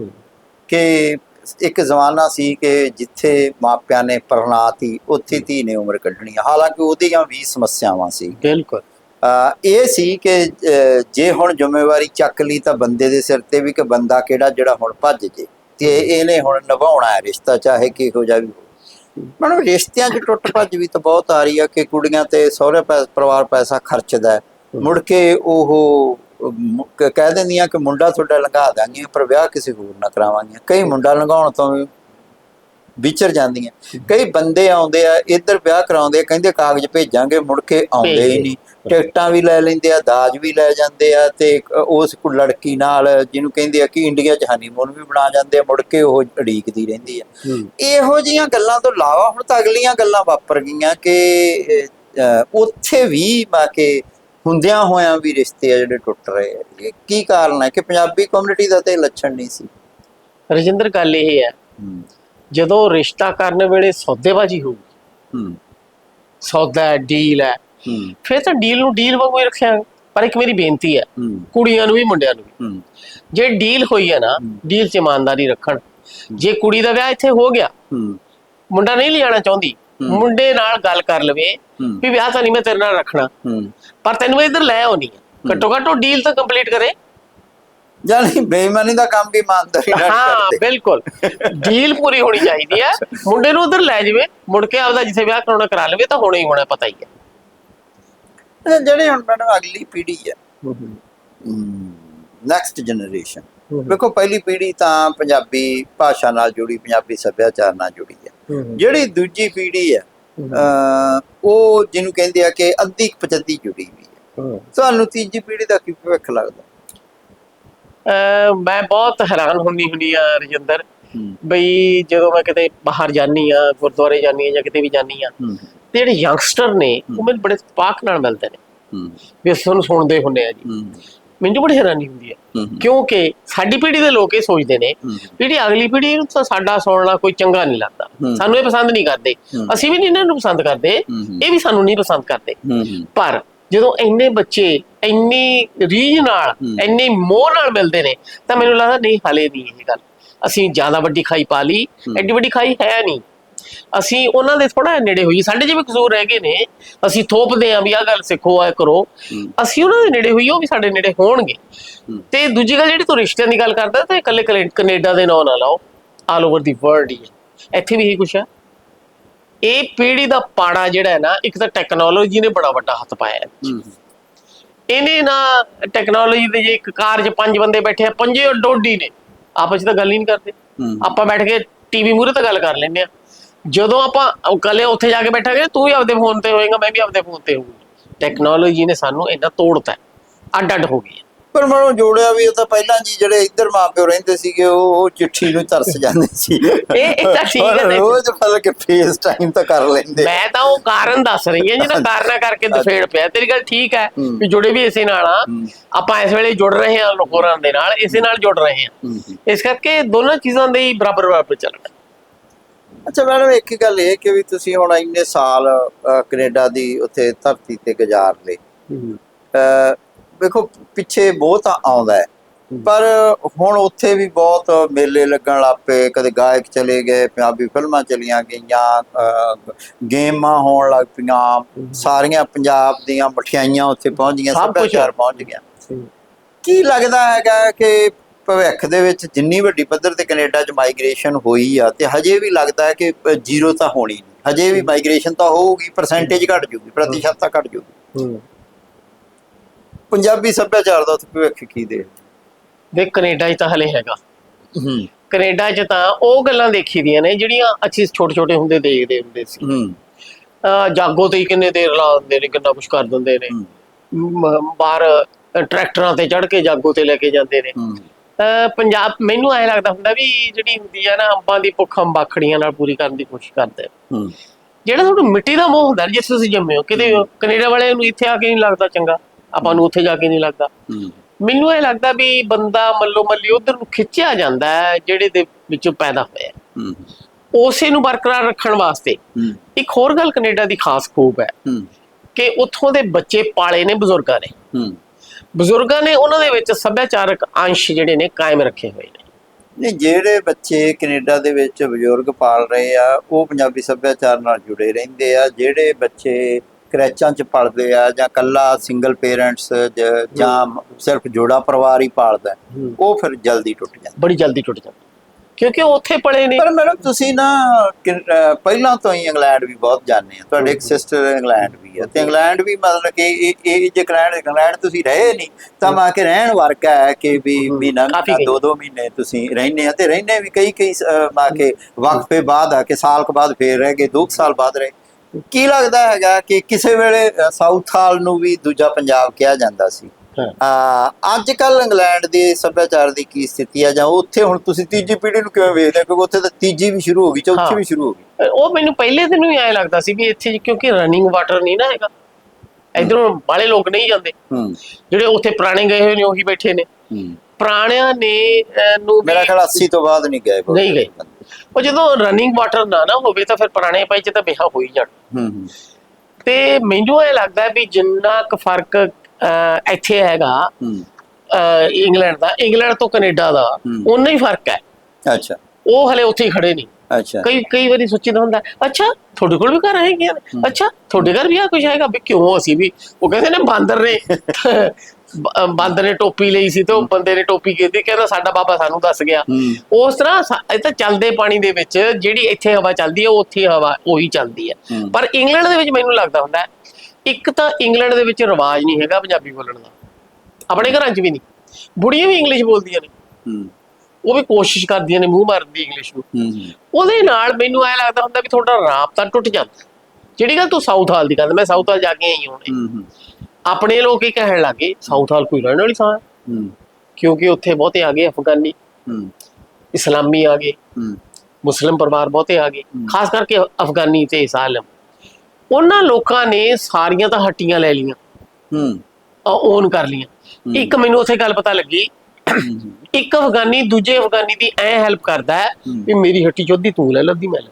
ਕਿ ਇੱਕ ਜ਼ਮਾਨਾ ਸੀ ਕਿ ਜਿੱਥੇ ਮਾਪਿਆਂ ਨੇ ਪਰਨਾਤੀ ਉੱਥੇ ਧੀ ਨੇ ਉਮਰ ਕੱਢਣੀ। ਹਾਲਾਂਕਿ ਉਹਦੀਆਂ ਵੀ ਸਮੱਸਿਆਵਾਂ ਸੀ। ਬਿਲਕੁਲ। ਇਹ ਸੀ ਕਿ ਜੇ ਹੁਣ ਜ਼ਿੰਮੇਵਾਰੀ ਚੱਕ ਲਈ ਤਾਂ ਬੰਦੇ ਦੇ ਸਿਰ ਤੇ ਵੀ ਕਿ ਬੰਦਾ ਕਿਹੜਾ ਜਿਹੜਾ ਹੁਣ ਭੱਜ ਜੇ। ਤੇ ਇਹਨੇ ਹੁਣ ਨਿਭਾਉਣਾ ਹੈ ਰਿਸ਼ਤਾ ਚਾਹੇ ਕਿਹੋ ਜਿਹਾ ਵੀ ਮੈਡਮ ਰਿਸ਼ਤਿਆਂ 'ਚ ਟੁੱਟ ਭੱਜ ਵੀ ਤਾਂ ਬਹੁਤ ਆ ਰਹੀ ਆ ਕਿ ਕੁੜੀਆਂ ਤੇ ਸਹੁਰੇ ਪਰਿਵਾਰ ਪੈਸਾ ਖਰਚਦਾ। ਮੁੜ ਕੇ ਉਹ ਕਹਿ ਦਿੰਦੀਆਂ ਕਿ ਮੁੰਡਾ ਤੁਹਾਡਾ ਲੰਘਾ ਦਾਂਗੇ ਪਰ ਵਿਆਹ ਕਿਸੇ ਹੋਰ ਨਾਲ ਕਰਾਵਾਂਗੇ ਕਈ ਮੁੰਡਾ ਲੰਘਾਉਣ ਤੋਂ ਵਿਚਰ ਜਾਂਦੀਆਂ। ਕਈ ਬੰਦੇ ਆਉਂਦੇ ਆ ਇੱਧਰ ਵਿਆਹ ਕਰਾਉਂਦੇ ਕਹਿੰਦੇ ਕਾਗਜ਼ ਭੇਜਾਂਗੇ ਮੁੜ ਕੇ ਆਉਂਦੇ ਹੀ। ਨਹੀਂ। ਟਿਕਟਾਂ ਵੀ ਲੈ ਲੈਂਦੇ ਆ ਦਾਜ ਵੀ ਲੈ ਜਾਂਦੇ ਆ ਤੇ ਉਸ ਕੁ ਲੜਕੀ ਨਾਲ ਜਿਹਨੂੰ ਕਹਿੰਦੇ ਆ ਕਿ ਇੰਡੀਆ 'ਚ ਹਨੀਮੂਨ ਵੀ ਬਣਾ ਜਾਂਦੇ ਆ ਮੁੜ ਕੇ ਉਹ ਅੜੀਕਦੀ ਰਹਿੰਦੀ ਆ। ਇਹੋ ਜੀਆਂ ਗੱਲਾਂ ਤੋਂ ਇਲਾਵਾ ਹੁਣ ਤਾਂ ਅਗਲੀਆਂ ਗੱਲਾਂ ਵਾਪਰ ਗਈਆਂ ਕਿ ਉੱਥੇ ਵੀ ਮਾ ਕੇ ਹੁੰਦਿਆਂ ਹੋਇਆਂ ਵੀ ਰਿਸ਼ਤੇ ਆ ਜਿਹੜੇ ਟੁੱਟ ਰਹੇ ਆ। ਇਹ ਕੀ ਕਾਰਨ ਹੈ ਕਿ ਪੰਜਾਬੀ ਕਮਿਊਨਿਟੀ ਦਾ ਤੇ ਲੱਛਣ ਨਹੀਂ ਸੀ? ਰਜਿੰਦਰ ਗੱਲ ਇਹ ਹੈ ਜਦੋਂ ਰਿਸ਼ਤਾ ਕਰਨ ਵੇਲੇ ਸੌਦੇਬਾਜ਼ੀ ਹੋਊਗੀ ਹੂੰ। ਸੌਦਾ ਹੈ ਡੀਲ ਹੈ ਫਿਰ ਤਾਂ ਡੀਲ ਨੂੰ ਡੀਲ ਵਾਂਗੂ ਹੀ ਰੱਖਿਆ। ਪਰ ਇੱਕ ਮੇਰੀ ਬੇਨਤੀ ਹੈ ਕੁੜੀਆਂ ਨੂੰ ਵੀ ਮੁੰਡਿਆਂ ਨੂੰ ਵੀ। ਜੇ ਡੀਲ ਹੋਈ ਹੈ ਨਾ ਡੀਲ 'ਚ ਇਮਾਨਦਾਰੀ ਰੱਖਣ। ਜੇ ਕੁੜੀ ਦਾ ਵਿਆਹ ਇੱਥੇ ਹੋ ਗਿਆ ਮੁੰਡਾ ਨਹੀਂ ਲਿਆਣਾ ਚਾਹੁੰਦੀ ਮੁੰਡੇ ਨਾਲ ਗੱਲ ਕਰ ਲਵੇ ਹੂੰ। ਵੀ ਵਿਆਹ ਤਾਂ ਨਹੀਂ ਮੈਂ ਤੇਰੇ ਨਾਲ ਰੱਖਣਾ। ਹੂੰ। ਪਰ ਤੈਨੂੰ ਇੱਧਰ ਲੈ ਆਉਣੀ ਹੈ। ਘੱਟੋ ਘੱਟ ਡੀਲ ਤਾਂ ਕੰਪਲੀਟ ਕਰੇ। ਜਾਨੀ ਬੇਈਮਾਨੀ ਦਾ ਕੰਮ ਵੀ ਇਮਾਨਦਾਰੀ ਨਾਲ ਹਾਂ ਕਰਦੇ। ਬਿਲਕੁਲ। ਡੀਲ ਪੂਰੀ ਹੋਣੀ ਚਾਹੀਦੀ ਹੈ ਮੁੰਡੇ ਨੂੰ ਉਧਰ ਲੈ ਜਾਵੇ। ਮੁੜ ਕੇ ਆਪਦਾ ਜਿੱਥੇ ਵਿਆਹ ਕਰਾਉਣਾ ਕਰਾ ਲਵੇ ਤਾਂ ਹੋਣਾ ਹੀ ਹੋਣਾ ਪਤਾ ਹੀ ਹੈ ਜਿਹੜੇ ਹੁਣ ਮੈਡਮ ਅਗਲੀ ਪੀੜ੍ਹੀ ਹੈ ਨੈਕਸਟ ਜਨਰੇਸ਼ਨ ਵੇਖੋ ਪਹਿਲੀ ਪੀੜ੍ਹੀ ਤਾਂ ਪੰਜਾਬੀ ਭਾਸ਼ਾ ਨਾਲ ਜੁੜੀ ਪੰਜਾਬੀ ਸੱਭਿਆਚਾਰ ਨਾਲ ਜੁੜੀ ਹੈ ਜਿਹੜੀ ਦੂਜੀ ਪੀੜ੍ਹੀ ਹੈ। ਅਹ, ਉਹ ਜਿਹਨੂੰ ਕਹਿੰਦੇ ਆ ਕਿ ਅੱਧੀ ਕੁ ਪਚੱਧੀ ਜੁੜੀ ਵੀ ਹੈ। ਤੁਹਾਨੂੰ ਤੀਜੀ ਪੀੜ੍ਹੀ ਦਾ ਕੀ ਭਵਿੱਖ ਲੱਗਦਾ? ਮੈਂ ਬਹੁਤ ਹੈਰਾਨ ਹੁੰਨੀ ਹੁੰਨੀ ਆ ਰਜਿੰਦਰ ਬਈ ਜਦੋਂ ਮੈਂ ਕਿਤੇ ਬਾਹਰ ਜਾਨੀ ਆ ਗੁਰਦੁਆਰੇ ਜਾਨੀ ਆ ਜਾਂ ਕਿਤੇ ਵੀ ਜਾਨੀ ਆ ਤੇ ਜਿਹੜੇ ਯੰਗਸਟਰ ਨੇ ਉਹ ਮੈਨੂੰ ਬੜੇ ਪਾਕ ਨਾਲ ਮਿਲਦੇ ਨੇ। ਵੀ ਤੁਹਾਨੂੰ ਸੁਣਦੇ ਹੁੰਨੇ ਆ ਜੀ। ਮੈਨੂੰ ਬੜੀ ਹੈਰਾਨੀ ਹੁੰਦੀ ਹੈ। ਕਿਉਂਕਿ ਸਾਡੀ ਪੀੜ੍ਹੀ ਦੇ ਲੋਕ ਇਹ ਸੋਚਦੇ ਨੇ ਜਿਹੜੀ ਅਗਲੀ ਪੀੜ੍ਹੀ ਨੂੰ ਤਾਂ ਸਾਡਾ ਸੁਣਨਾ ਕੋਈ ਚੰਗਾ ਨਹੀਂ ਲੱਗਦਾ। ਸਾਨੂੰ ਇਹ ਪਸੰਦ ਨਹੀਂ ਕਰਦੇ। ਅਸੀਂ ਵੀ ਨਹੀਂ ਇਹਨਾਂ ਨੂੰ ਪਸੰਦ ਕਰਦੇ। ਇਹ ਵੀ ਸਾਨੂੰ ਨਹੀਂ ਪਸੰਦ ਕਰਦੇ। ਪਰ ਜਦੋਂ ਇੰਨੇ ਬੱਚੇ ਇੰਨੀ ਰੀਝ ਨਾਲ। ਇੰਨੀ ਮੋਹ ਨਾਲ ਮਿਲਦੇ ਨੇ ਤਾਂ ਮੈਨੂੰ ਲੱਗਦਾ ਨਹੀਂ ਹਲੇ ਨਹੀਂ ਇਹ ਗੱਲ। ਅਸੀਂ ਜ਼ਿਆਦਾ ਵੱਡੀ ਖਾਈ ਪਾ ਲਈ। ਐਡੀ ਵੱਡੀ ਖਾਈ ਹੈ ਨਹੀਂ। ਅਸੀਂ ਉਹਨਾਂ ਦੇ ਥੋੜਾ ਨੇੜੇ ਹੋਈ ਸਾਡੇ ਜਿਵੇਂ ਕਸੂਰ ਰਹਿ ਗਏ ਨੇ ਅਸੀਂ ਥੋਪਦੇ ਆਂ ਵੀ ਆਹ ਗੱਲ ਸਿੱਖੋ ਆ ਕਰੋ। ਅਸੀਂ ਉਹਨਾਂ ਦੇ ਨੇੜੇ ਹੋਈ ਉਹ ਵੀ ਸਾਡੇ ਨੇੜੇ ਹੋਣਗੇ। ਤੇ ਦੂਜੀ ਗੱਲ ਜਿਹੜੀ ਤੂੰ ਰਿਸ਼ਤਿਆਂ ਦੀ ਗੱਲ ਕਰਦਾ ਤੇ ਇਕੱਲੇ ਕਲੇ- ਕੈਨੇਡਾ ਦੇ ਨਾਂ ਨਾ ਲਾਓ ਆਲ ਓਵਰ ਦੀ ਵਰਲਡ ਹੀ ਹੈ। ਇੱਥੇ ਵੀ ਇਹੀ ਕੁਛ ਹੈ। ਇਹ ਪੀੜ੍ਹੀ ਦਾ ਪਾੜਾ ਜਿਹੜਾ ਹੈ ਨਾ ਇੱਕ ਤਾਂ ਟੈਕਨੋਲੋਜੀ ਨੇ ਬੜਾ ਵੱਡਾ ਹੱਥ ਪਾਇਆ ਹੈ। ਇਹਨੇ ਨਾ ਟੈਕਨੋਲੋਜੀ ਦੇ ਜੇ ਇੱਕ ਕਾਰ 'ਚ ਪੰਜ ਬੰਦੇ ਬੈਠੇ ਆ ਪੰਜੇ ਡੋਡੀ ਨੇ। ਆਪਸ 'ਚ ਤਾਂ ਗੱਲ ਹੀ ਨਹੀਂ ਕਰਦੇ। ਆਪਾਂ ਬੈਠ ਕੇ ਟੀਵੀ ਮੂਹਰੇ ਤਾਂ ਗੱਲ ਕਰ ਲੈਂਦੇ ਆ। ਜਦੋਂ ਆਪਾਂ ਕੱਲੇ ਉੱਥੇ ਜਾ ਕੇ ਬੈਠਾਂਗੇ ਤੂੰ ਵੀ ਆਪਦੇ ਫੋਨ ਤੇ ਹੋਏਗਾ ਮੈਂ ਵੀ ਆਪਦੇ ਫੋਨ ਤੇ ਹੋਊਂਗਾ ਟੈਕਨੋਲੋਜੀ ਨੇ ਸਾਨੂੰ ਇੰਨਾ ਤੋੜਤਾ। ਅੱਡ ਅੱਡ ਹੋ ਗਈ ਹੈ। ਪਰ ਮੈਨੂੰ ਜੋੜਿਆ ਵੀ ਉਹ ਤਾਂ ਪਹਿਲਾਂ ਜੀ ਜਿਹੜੇ ਇੱਧਰ ਮਾਪਿਓ ਰਹਿੰਦੇ ਸੀਗੇ ਉਹ ਉਹ ਚਿੱਠੀ ਨੂੰ ਤਰਸ ਜਾਂਦੇ ਸੀ ਇਹ- ਇਹ ਤਾਂ ਠੀਕ ਹੈ ਹੁਣ ਦੇਖੋ। ਰੋਜ਼ ਮਤਲਬ ਕਿ ਫੇਸ ਟਾਈਮ ਤਾਂ ਕਰ ਲੈਂਦੇ ਮੈਂ ਤਾਂ ਉਹ ਕਾਰਨ ਦੱਸ ਰਹੀ ਹਾਂ ਜਿਹੜਾ ਕਾਰਨਾਂ ਕਰਕੇ ਦਫੇੜ ਪਿਆ ਤੇਰੀ ਗੱਲ ਠੀਕ ਹੈ ਹੂੰ। ਵੀ ਜੁੜੇ ਵੀ ਇਸੇ ਨਾਲ ਆ ਹੂੰ। ਆਪਾਂ ਇਸ ਵੇਲੇ ਜੁੜ ਰਹੇ ਹਾਂ ਲੋਕਾਂ ਦੇ ਨਾਲ ਇਸੇ ਨਾਲ ਜੁੜ ਰਹੇ ਹੂੰ। ਇਸ ਕਰਕੇ ਦੋਨਾਂ ਚੀਜ਼ਾਂ ਦੇ ਹੀ ਬਰਾਬਰ ਬਰਾਬਰ ਚੱਲਣਾ ਅੱਛਾ ਮੈਡਮ ਇੱਕ ਗੱਲ ਇਹ ਕਿ ਵੀ ਤੁਸੀਂ ਹੁਣ ਇੰਨੇ ਸਾਲ ਅਹ, ਕੈਨੇਡਾ ਦੀ ਉੱਥੇ ਧਰਤੀ ਤੇ ਗੁਜ਼ਾਰ ਲਏ ਅਹ, ਵੇਖੋ ਪਿੱਛੇ ਬਹੁਤ ਆਉਂਦਾ ਹੈ। ਪਰ ਹੁਣ ਉੱਥੇ ਵੀ ਬਹੁਤ ਮੇਲੇ ਲੱਗਣ ਲੱਗ ਪਏ। ਕਦੇ ਗਾਇਕ ਚਲੇ ਗਏ ਪੰਜਾਬੀ ਫਿਲਮਾਂ ਚਲੀਆਂ ਗਈਆਂ ਅਹ, ਗੇਮਾਂ ਹੋਣ ਲੱਗ ਪਈਆਂ। ਸਾਰੀਆਂ ਪੰਜਾਬ ਦੀਆਂ ਮਠਿਆਈਆਂ ਉੱਥੇ ਪਹੁੰਚ ਗਈਆਂ ਸਭ ਕੁਛ। ਸੱਭਿਆਚਾਰ ਪਹੁੰਚ ਗਿਆ। ਕੀ ਲੱਗਦਾ ਹੈਗਾ ਕਿ ਭਵਿੱਖ ਦੇ ਵਿੱਚ ਜਿੰਨੀ ਵੱਡੀ ਪੱਧਰ ਤੇ ਕੈਨੇਡਾ 'ਚ ਮਾਈਗ੍ਰੇਸ਼ਨ ਹੋਈ ਆ ਤੇ ਹਜੇ ਵੀ ਲੱਗਦਾ ਹੈ ਕਿ ਜ਼ੀਰੋ ਤਾਂ ਹੋਣੀ ਨਹੀਂ। ਹਜੇ ਵੀ ਮਾਈਗ੍ਰੇਸ਼ਨ ਤਾਂ ਹੋਊਗੀ ਪਰਸੈਂਟੇਜ ਘਟ ਜੂਗੀ ਪ੍ਰਤੀਸ਼ਤਤਾ ਘਟ ਜੂਗੀ ਪੰਜਾਬੀ ਸੱਭਿਆਚਾਰ ਦਾ ਭਵਿੱਖ ਕੀ ਦੇ? ਦੇਖ ਕੈਨੇਡਾ 'ਚ ਤਾਂ ਹਲੇ ਹੈਗਾ। ਹੂੰ। ਕੈਨੇਡਾ 'ਚ ਤਾਂ ਉਹ ਗੱਲਾਂ ਦੇਖੀ ਦੀਆਂ ਨੇ ਜਿਹੜੀਆਂ ਅਸੀਂ ਛੋਟੇ ਛੋਟੇ ਹੁੰਦੇ ਦੇਖਦੇ ਹੁੰਦੇ ਸੀ। ਜਾਗੋ ਤੇ ਕਿੰਨੇ ਦੇਰ ਲਾ ਦਿੰਦੇ ਨੇ ਕਿੰਨਾ ਕੁਝ ਕਰ ਦਿੰਦੇ ਨੇ। ਬਾਹਰ ਟਰੈਕਟਰਾਂ ਤੇ ਚੜ ਕੇ ਜਾਗੋ ਤੇ ਲੈ ਕੇ ਜਾਂਦੇ ਨੇ। ਪੰਜਾਬ ਮੈਨੂੰ ਐ ਲੱਗਦਾ ਹੁੰਦਾ ਵੀ ਜਿਹੜੀ ਹੁੰਦੀ ਆ ਨਾ ਅੰਬਾਂ ਦੀ ਭੁੱਖ ਅੰਬਾਖੜੀਆਂ ਨਾਲ ਪੂਰੀ ਕਰਨ ਦੀ ਕੋਸ਼ਿਸ਼ ਕਰਦੇ ਜਿਹੜਾ ਤੁਹਾਨੂੰ ਮਿੱਟੀ ਦਾ ਮੋਹ ਹੁੰਦਾ ਜਿਸ ਤੁਸੀਂ ਜੰਮੇ ਹੋ ਕਿਤੇ ਕੈਨੇਡਾ ਵਾਲਿਆਂ ਨੂੰ ਇੱਥੇ ਆ ਕੇ ਨਹੀਂ ਲੱਗਦਾ ਚੰਗਾ ਆਪਾਂ ਨੂੰ ਉੱਥੇ ਜਾ ਕੇ ਨਹੀਂ ਲੱਗਦਾ। ਮੈਨੂੰ ਇਹ ਲੱਗਦਾ ਵੀ ਬੰਦਾ ਮੱਲੋ ਮੱਲੀ ਉਧਰ ਨੂੰ ਖਿੱਚਿਆ ਜਾਂਦਾ ਹੈ ਜਿਹੜੇ ਦੇ ਵਿੱਚੋਂ ਪੈਦਾ ਹੋਇਆ। ਉਸੇ ਨੂੰ ਬਰਕਰਾਰ ਰੱਖਣ ਵਾਸਤੇ। ਇੱਕ ਹੋਰ ਗੱਲ ਕੈਨੇਡਾ ਦੀ ਖਾਸ ਖੂਬ ਹੈ ਕਿ ਉੱਥੋਂ ਦੇ ਬੱਚੇ ਪਾਲੇ ਨੇ ਬਜ਼ੁਰਗਾਂ ਨੇ। ਬਜ਼ੁਰਗਾਂ ਨੇ ਉਹਨਾਂ ਦੇ ਵਿੱਚ ਸੱਭਿਆਚਾਰਕ ਅੰਸ਼ ਜਿਹੜੇ ਨੇ ਕਾਇਮ ਰੱਖੇ ਹੋਏ ਨੇ। ਨਹੀਂ ਜਿਹੜੇ ਬੱਚੇ ਕੈਨੇਡਾ ਦੇ ਵਿੱਚ ਬਜ਼ੁਰਗ ਪਾਲ ਰਹੇ ਆ ਉਹ ਪੰਜਾਬੀ ਸੱਭਿਆਚਾਰ ਨਾਲ ਜੁੜੇ ਰਹਿੰਦੇ ਆ। ਜਿਹੜੇ ਬੱਚੇ ਕਰੈਚਾਂ 'ਚ ਪਲਦੇ ਆ ਜਾਂ ਕੱਲਾ ਸਿੰਗਲ ਪੇਰੈਂਟਸ ਜਾਂ ਸਿਰਫ ਜੋੜਾ ਪਰਿਵਾਰ ਹੀ ਪਾਲਦਾ। ਉਹ ਫਿਰ ਜਲਦੀ ਟੁੱਟ ਜਾਂਦਾ। ਬੜੀ ਜਲਦੀ ਟੁੱਟ ਜਾਂਦੇ। ਕਿਉਂਕਿ ਉਹ ਉੱਥੇ ਪਲੇ ਨੇ। ਪਰ ਮੈਡਮ ਤੁਸੀਂ ਨਾ ਅਹ ਪਹਿਲਾਂ ਤੋਂ ਹੀ ਇੰਗਲੈਂਡ ਵੀ ਬਹੁਤ ਜਾਂਦੇ ਆ ਤੁਹਾਡੇ ਇੱਕ ਸਿਸਟਰ ਇੰਗਲੈਂਡ ਵੀ ਆ ਤੇ ਇੰਗਲੈਂਡ ਵੀ ਮਤਲਬ ਕਿ ਇਹ ਇਹ ਜੇ ਇੰਗਲੈਂਡ ਇੰਗਲੈਂਡ ਤੁਸੀਂ ਰਹੇ ਨਹੀਂ ਤਾਂ ਮਾ ਕੇ ਰਹਿਣ ਵਰਗਾ ਹੈ ਕਿ ਵੀ ਹਮ, ਮਹੀਨਾ ਕਾਫੀ ਮਹੀਨਾ ਗਏ। ਦੋ ਦੋ ਮਹੀਨੇ ਤੁਸੀਂ ਰਹਿੰਦੇ ਆ ਤੇ ਰਹਿੰਦੇ ਵੀ ਕਈ ਕਈ ਮਾ ਕੇ ਵਕਫੇ ਬਾਅਦ ਆ ਕਿ ਸਾਲ ਕੁ ਬਾਅਦ ਫੇਰ ਰਹਿ ਗਏ ਦੋ ਕੁ ਸਾਲ ਬਾਅਦ ਰਹੇ। ਕੀ ਲੱਗਦਾ ਹੈਗਾ ਕਿ ਕਿਸੇ ਵੇਲੇ ਅ, ਸਾਊਥ ਹਾਲ ਨੂੰ ਵੀ ਦੂਜਾ ਪੰਜਾਬ ਕਿਹਾ ਜਾਂਦਾ ਸੀ? ਅੱਜ ਕੱਲ ਇੰਗਲੈਂਡ ਦੇ ਸੱਭਿਆਚਾਰ ਦੀ ਕੀ ਸਥਿਤੀ ਆ ਜਾਂ ਉੱਥੇ ਹੁਣ ਤੁਸੀਂ ਤੀਜੀ ਪੀੜ੍ਹੀ ਨੂੰ ਕਿਵੇਂ ਵੇਖਦੇ ਹੋ? ਕਿਉਂਕਿ ਉੱਥੇ ਤਾਂ ਤੀਜੀ ਵੀ ਸ਼ੁਰੂ ਹੋ ਗਈ ਚੌਥੀ। ਵੀ ਸ਼ੁਰੂ ਹੋ ਗਈ। ਉਹ ਮੈਨੂੰ ਪਹਿਲੇ ਦਿਨ ਹੀ ਐਂ ਲੱਗਦਾ ਸੀ ਵੀ ਇੱਥੇ ਕਿਉਂਕਿ ਰਨਿੰਗ ਵਾਟਰ ਨਹੀਂ ਨਾ ਹੈਗਾ। ਇਧਰੋਂ ਬਾਲੇ ਲੋਕ ਨਹੀਂ ਜਾਂਦੇ। ਜਿਹੜੇ ਉੱਥੇ ਪੁਰਾਣੇ ਗਏ ਹੋਏ ਨੇ ਉਹੀ ਬੈਠੇ ਨੇ। ਪੁਰਾਣਿਆਂ ਨੇ ਨੂੰ ਮੇਰਾ ਖਿਆਲ 80 ਤੋਂ ਬਾਅਦ ਨਹੀਂ ਗਏ ਨਹੀਂ ਗਏ। ਉਹ ਜਦੋਂ ਰਨਿੰਗ ਵਾਟਰ ਨਾ ਨਾ ਹੋਵੇ ਤਾਂ ਫਿਰ ਪੁਰਾਣੇ ਪਾਈ ਚ ਤਾਂ ਬਿਹਾ ਹੋ ਹੀ ਜਾਣ। ਹੂੰ ਹੂੰ। ਤੇ ਮੈਨੂੰ ਇਹ ਲੱਗਦਾ ਵੀ ਜਿੰਨਾ ਕੁ ਫ਼ਰਕ ਇੱਥੇ ਹੈਗਾ ਇੰਗਲੈਂਡ ਦਾ ਇੰਗਲੈਂਡ ਤੋਂ ਕੈਨੇਡਾ ਦਾ। ਉਨਾ ਹੀ ਫ਼ਰਕ ਹੈ। ਅੱਛਾ। ਉਹ ਹਲੇ ਉੱਥੇ ਹੀ ਖੜੇ ਨਹੀਂ। ਅੱਛਾ। ਕਈ ਕਈ ਵਾਰੀ ਸੋਚੀਦਾ ਹੁੰਦਾ ਅੱਛਾ ਤੁਹਾਡੇ ਕੋਲ ਵੀ ਘਰ ਹੈਗੇ ਅੱਛਾ ਤੁਹਾਡੇ ਘਰ ਵੀ ਆ ਕੁਝ ਹੈਗਾ? ਵੀ ਕਿਉਂ ਅਸੀਂ ਵੀ ਉਹ ਕਹਿੰਦੇ ਨੇ ਬਾਂਦਰ ਨੇ ਬਾਂਦਰ ਨੇ ਟੋਪੀ ਲਈ ਸੀ ਤੇ ਉਹ ਬੰਦੇ ਨੇ ਟੋਪੀ ਕੀਤੀ ਕਹਿੰਦਾ ਸਾਡਾ ਬਾਬਾ ਸਾਨੂੰ ਦੱਸ ਗਿਆ। ਉਸ ਤਰ੍ਹਾਂ ਇਹ ਤਾਂ ਚੱਲਦੇ ਪਾਣੀ ਦੇ ਵਿੱਚ ਜਿਹੜੀ ਇੱਥੇ ਹਵਾ ਚੱਲਦੀ ਹੈ ਉਹ ਉੱਥੇ ਹਵਾ ਉਹੀ ਚੱਲਦੀ ਹੈ। ਪਰ ਇੰਗਲੈਂਡ ਦੇ ਵਿੱਚ ਮੈਨੂੰ ਲੱਗਦਾ ਹੁੰਦਾ ਇੱਕ ਤਾਂ ਇੰਗਲੈਂਡ ਦੇ ਵਿੱਚ ਰਿਵਾਜ ਨਹੀਂ ਹੈਗਾ ਪੰਜਾਬੀ ਬੋਲਣ ਦਾ। ਆਪਣੇ ਘਰਾਂ 'ਚ ਵੀ ਨਹੀਂ। ਬੁੜੀਆਂ ਵੀ ਇੰਗਲਿਸ਼ ਬੋਲਦੀਆਂ ਨੇ। ਹੂੰ। ਉਹ ਵੀ ਕੋਸ਼ਿਸ਼ ਕਰਦੀਆਂ ਨੇ ਮੂੰਹ ਮਾਰਨ ਦੀ ਇੰਗਲਿਸ਼ ਨੂੰ। ਉਹਦੇ ਨਾਲ ਮੈਨੂੰ ਐ ਲੱਗਦਾ ਹੁੰਦਾ ਵੀ ਤੁਹਾਡਾ ਰਾਬਤਾ ਟੁੱਟ ਜਾਂਦਾ। ਜਿਹੜੀ ਗੱਲ ਤੂੰ ਸਾਊਥ ਹਾਲ ਦੀ ਗੱਲ ਮੈਂ ਸਾਊਥ ਹਾਲ ਜਾ ਕੇ ਆਈ ਹੁਣੇ। ਆਪਣੇ ਲੋਕ ਹੀ ਕਹਿਣ ਲੱਗੇ ਸਾਊਥ ਹਾਲ ਕੋਈ ਰਹਿਣ ਵਾਲੀ ਥਾਂ ਹੈ। ਕਿਉਂਕਿ ਉੱਥੇ ਬਹੁਤੇ ਆ ਗਏ ਅਫਗਾਨੀ। ਇਸਲਾਮੀ ਆ ਗਏ। ਮੁਸਲਿਮ ਪਰਿਵਾਰ ਬਹੁਤੇ ਆ ਗਏ। ਖਾਸ ਕਰਕੇ ਅਫਗਾਨੀ ਤੇ ਇਸਾਲਮ ਉਹਨਾਂ ਲੋਕਾਂ ਨੇ ਸਾਰੀਆਂ ਤਾਂ ਹੱਟੀਆਂ ਲੈ ਲੀਆਂ ਹੂੰ। ਓਨ ਕਰ ਲੀਆਂ ਇੱਕ ਮੈਨੂੰ ਉੱਥੇ ਗੱਲ ਪਤਾ ਲੱਗੀ। ਇੱਕ ਅਫਗਾਨੀ ਦੂਜੇ ਅਫਗਾਨੀ ਦੀ ਐ ਹੈਲਪ ਕਰਦਾ ਹੈ। ਵੀ ਮੇਰੀ ਹੱਟੀ ਚੋਦੀ ਤੂੰ ਲੈ ਲੱਦੀ ਮੈਂ ਲੈ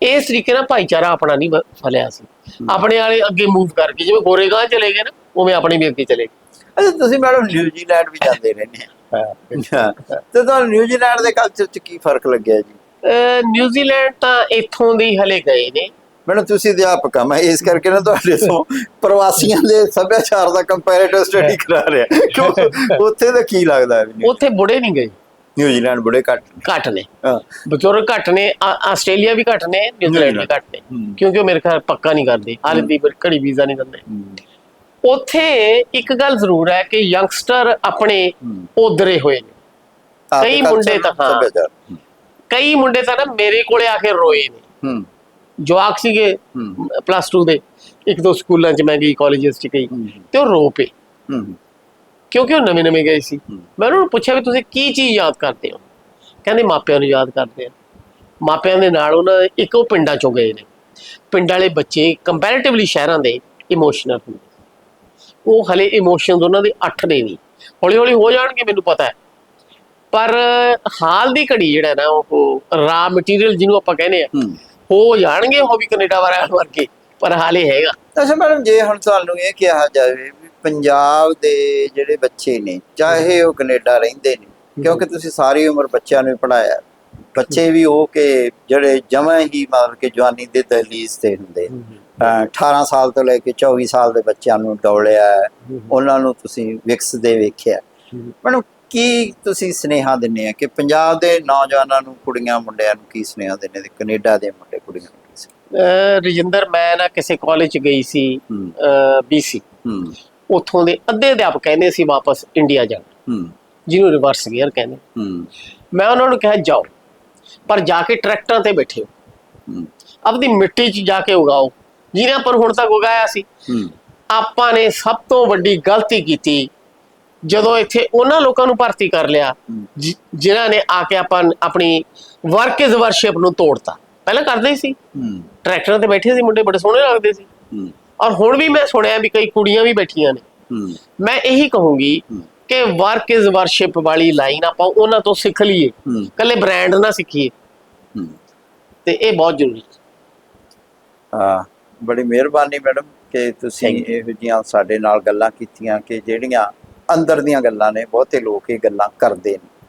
ਇਸ ਤਰੀਕੇ ਨਾਲ ਭਾਈਚਾਰਾ ਆਪਣਾ ਨਹੀਂ ਫਲਿਆ ਸੀ। ਆਪਣੇ ਵਾਲੇ ਅੱਗੇ ਮੂਵ ਕਰਕੇ ਜਿਵੇਂ ਗੋਰੇਗਾਂ ਚਲੇ ਗਏ ਨਾ ਉਵੇਂ ਆਪਣੇ ਵੀ ਅੱਗੇ ਚਲੇ ਗਏ। ਅੱਛਾ ਤੁਸੀਂ ਮੈਡਮ ਨਿਊਜ਼ੀਲੈਂਡ ਵੀ ਜਾਂਦੇ ਰਹਿੰਦੇ ਹਾਂ। ਤੇ ਤੁਹਾਨੂੰ ਨਿਊਜ਼ੀਲੈਂਡ ਦੇ ਕਲਚਰ 'ਚ ਕੀ ਫ਼ਰਕ ਲੱਗਿਆ ਜੀ? ਨਿਊਜ਼ੀਲੈਂਡ ਤਾਂ ਇੱਥੋਂ ਦੀ ਹਲੇ ਗਏ ਨੇ। ਮੈਡਮ ਤੁਸੀਂ ਅਧਿਆਪਕ ਆ ਮੈਂ ਇਸ ਕਰਕੇ ਨਾ ਤੁਹਾਡੇ ਤੋਂ ਪ੍ਰਵਾਸੀਆਂ ਦੇ ਸੱਭਿਆਚਾਰ ਦਾ ਕੰਪੈਰੀਟਿਵ ਸਟੱਡੀ ਕਰਾ ਰਿਹਾ। ਕਿਉਂ? ਉੱਥੇ ਦਾ ਕੀ ਲੱਗਦਾ ਹੈ ਉੱਥੇ ਬੁੜੇ ਨਹੀਂ ਗਏ। ਨਿਊਜ਼ੀਲੈਂਡ ਬੜੇ ਘੱਟ। ਘੱਟ ਨੇ। ਹਾਂ। ਬਜ਼ੁਰਗ ਘੱਟ ਨੇ ਆਸਟ੍ਰੇਲੀਆ ਵੀ ਘੱਟ ਨੇ ਨਿਊਜ਼ੀਲੈਂਡ ਵੀ ਘੱਟ ਨੇ। ਕਿਉਂਕਿ ਉਹ ਮੇਰੇ ਖਿਆਲ ਪੱਕਾ ਨਹੀਂ ਕਰਦੇ। ਹਾਲੇ ਦੀ ਘੜੀ ਵੀਜ਼ਾ ਨਹੀਂ ਦਿੰਦੇ। ਉੱਥੇ ਇੱਕ ਗੱਲ ਜ਼ਰੂਰ ਹੈ ਕਿ ਯੰਗਸਟਰ ਆਪਣੇ। ਉਧਰੇ ਹੋਏ ਨੇ। ਕਈ ਮੁੰਡੇ ਤਾਂ ਹਾਂ। ਕਈ ਮੁੰਡੇ ਤਾਂ ਨਾ ਮੇਰੇ ਕੋਲੇ ਆ ਕੇ ਰੋਏ ਨੇ। ਹੂੰ। ਜਵਾਕ ਸੀਗੇ ਪਲੱਸ 2 ਦੇ ਇੱਕ ਦੋ ਸਕੂਲਾਂ 'ਚ ਮੈਂ ਗਈ ਕਾਲਜਸ 'ਚ ਗਈ ਤੇ ਉਹ ਰੋ ਪਏ। ਕਿਉਂਕਿ ਉਹ ਨਵੇਂ ਨਵੇਂ ਗਏ ਸੀ। ਮੈਂ ਉਹਨਾਂ ਨੂੰ ਪੁੱਛਿਆ ਵੀ ਤੁਸੀਂ ਕੀ ਚੀਜ਼ ਯਾਦ ਕਰਦੇ ਹੋ? ਕਹਿੰਦੇ ਮਾਪਿਆਂ ਨੂੰ ਯਾਦ ਕਰਦੇ ਆ। ਮਾਪਿਆਂ ਦੇ ਨਾਲ ਉਹਨਾਂ ਇੱਕ ਉਹ ਪਿੰਡਾਂ ਚੋਂ ਗਏ ਨੇ। ਪਿੰਡ ਵਾਲੇ ਬੱਚੇ ਕੰਪੈਰੀਟਿਵਲੀ ਸ਼ਹਿਰਾਂ ਦੇ ਇਮੋਸ਼ਨਲ ਹੁੰਦੇ ਉਹ ਹਲੇ ਇਮੋਸ਼ਨਸ ਉਹਨਾਂ ਦੇ ਅੱਠ ਨੇ ਨਹੀਂ ਹੌਲੀ ਹੌਲੀ ਹੋ ਜਾਣਗੇ ਮੈਨੂੰ ਪਤਾ ਹੈ। ਪਰ ਹਾਲ ਦੀ ਘੜੀ ਜਿਹੜਾ ਨਾ ਉਹ ਰਾ ਮਟੀਰੀਅਲ ਜਿਹਨੂੰ ਆਪਾਂ ਕਹਿੰਦੇ ਆ ਹੋ ਜਾਣਗੇ ਉਹ ਵੀ ਕੈਨੇਡਾ ਵਾਲਿਆਂ ਵਰਗੇ, ਪਰ ਹਾਲੇ ਹੈਗਾ। ਅੱਛਾ ਮੈਡਮ, ਜੇ ਹੁਣ ਤੁਹਾਨੂੰ ਇਹ ਕਿਹਾ ਜਾਵੇ ਵੀ ਪੰਜਾਬ ਦੇ ਜਿਹੜੇ ਬੱਚੇ ਨੇ, ਚਾਹੇ ਉਹ ਕੈਨੇਡਾ ਰਹਿੰਦੇ ਨੇ, ਕਿਉਂਕਿ ਤੁਸੀਂ ਸਾਰੀ ਉਮਰ ਬੱਚਿਆਂ ਨੂੰ ਪੜਾਇਆ ਬੱਚੇ ਵੀ ਉਹ ਕਿ ਜਿਹੜੇ ਜਮਾਂ ਹੀ ਮਤਲਬ ਕਿ ਜਵਾਨੀ ਦੇ ਦਹਲੀਜ਼ ਤੇ ਹੁੰਦੇ ਅਹ 18 ਸਾਲ ਤੋਂ ਲੈ ਕੇ 24 ਸਾਲ ਦੇ ਬੱਚਿਆਂ ਨੂੰ ਡੋਲਿਆ ਉਹਨਾਂ ਨੂੰ ਤੁਸੀਂ ਵਿਕਸ ਦੇ ਵੇਖਿਆ। ਮੈਡਮ ਕੀ ਤੁਸੀਂ ਸੁਨੇਹਾ ਦਿੰਦੇ ਆ ਕਿ ਪੰਜਾਬ ਦੇ ਨੌਜਵਾਨਾਂ ਨੂੰ ਕੁੜੀਆਂ ਮੁੰਡਿਆਂ ਨੂੰ ਕੀ ਸੁਨੇਹਾ ਦਿੰਦੇ ਤੇ ਕੈਨੇਡਾ ਦੇ ਮੁੰਡੇ ਕੁੜੀਆਂ ਨੂੰ ਕੀ ਸੁਨੇਹਾ? ਰਜਿੰਦਰ ਮੈਂ ਨਾ ਕਿਸੇ ਕਾਲਜ ਗਈ ਸੀ ਬੀਸੀ ਉੱਥੋਂ ਦੇ ਅੱਧੇ ਅਧਿਆਪਕ ਕਹਿੰਦੇ ਸੀ ਵਾਪਸ ਇੰਡੀਆ ਜਾਣ। ਜਿਹਨੂੰ ਰਿਵਰਸ ਗੇਅਰ ਕਹਿੰਦੇ। ਮੈਂ ਉਹਨਾਂ ਨੂੰ ਕਿਹਾ ਜਾਓ ਪਰ ਜਾ ਕੇ ਟਰੈਕਟਰਾਂ ਤੇ ਬੈਠਿਓ ਹੂੰ। ਆਪਣੀ ਮਿੱਟੀ 'ਚ ਜਾ ਕੇ ਉਗਾਓ। ਜਿਹਨੇ ਆਪਾਂ ਹੁਣ ਤੱਕ ਉਗਾਇਆ ਸੀ। ਆਪਾਂ ਨੇ ਸਭ ਤੋਂ ਵੱਡੀ ਗਲਤੀ ਕੀਤੀ ਜਦੋਂ ਇੱਥੇ ਉਹਨਾਂ ਲੋਕਾਂ ਨੂੰ ਭਰਤੀ ਕਰ ਲਿਆ। ਜਿ- ਜਿਨ੍ਹਾਂ ਨੇ ਆ ਕੇ ਆਪਾਂ ਆਪਣੀ ਵਰਕ ਇਜ਼ ਵਰਸ਼ਿਪ ਨੂੰ ਤੋੜਤਾ। ਪਹਿਲਾਂ ਕਰਦੇ ਹੀ ਸੀ। ਹੂੰ। ਟਰੈਕਟਰਾਂ ਤੇ ਬੈਠੇ ਸੀ ਮੁੰਡੇ ਬੜੇ ਸੋਹਣੇ ਲੱਗਦੇ ਸੀ। ਹੂੰ। ਔਰ ਹੁਣ ਵੀ ਮੈਂ ਸੁਣਿਆ ਵੀ ਕਈ ਕੁੜੀਆਂ ਵੀ ਬੈਠੀਆਂ ਨੇ। ਹੂੰ। ਮੈਂ ਇਹੀ ਕਹੂੰਗੀ। ਕਿ ਵਰਕ ਇਜ਼ ਵਰਸ਼ਿਪ ਵਾਲੀ ਲਾਈਨ ਆਪਾਂ ਉਹਨਾਂ ਤੋਂ ਸਿੱਖ ਲਈਏ। ਹੂੰ। ਕੱਲੇ ਬ੍ਰਾਂਡ ਨਾ ਸਿੱਖੀਏ। ਹੂੰ। ਤੇ ਇਹ ਬਹੁਤ ਜ਼ਰੂਰੀ ਹੈ। ਬੜੀ ਮਿਹਰਬਾਨੀ ਮੈਡਮ ਕਿ ਤੁਸੀਂ Thank ਇਹੋ ਜਿਹੀਆਂ ਸਾਡੇ ਨਾਲ ਗੱਲਾਂ ਕੀਤੀਆਂ ਕਿ ਜਿਹੜੀਆਂ ਅੰਦਰ ਦੀਆਂ ਗੱਲਾਂ ਨੇ ਬਹੁਤੇ ਲੋਕ ਇਹ ਗੱਲਾਂ ਕਰਦੇ ਨੇ।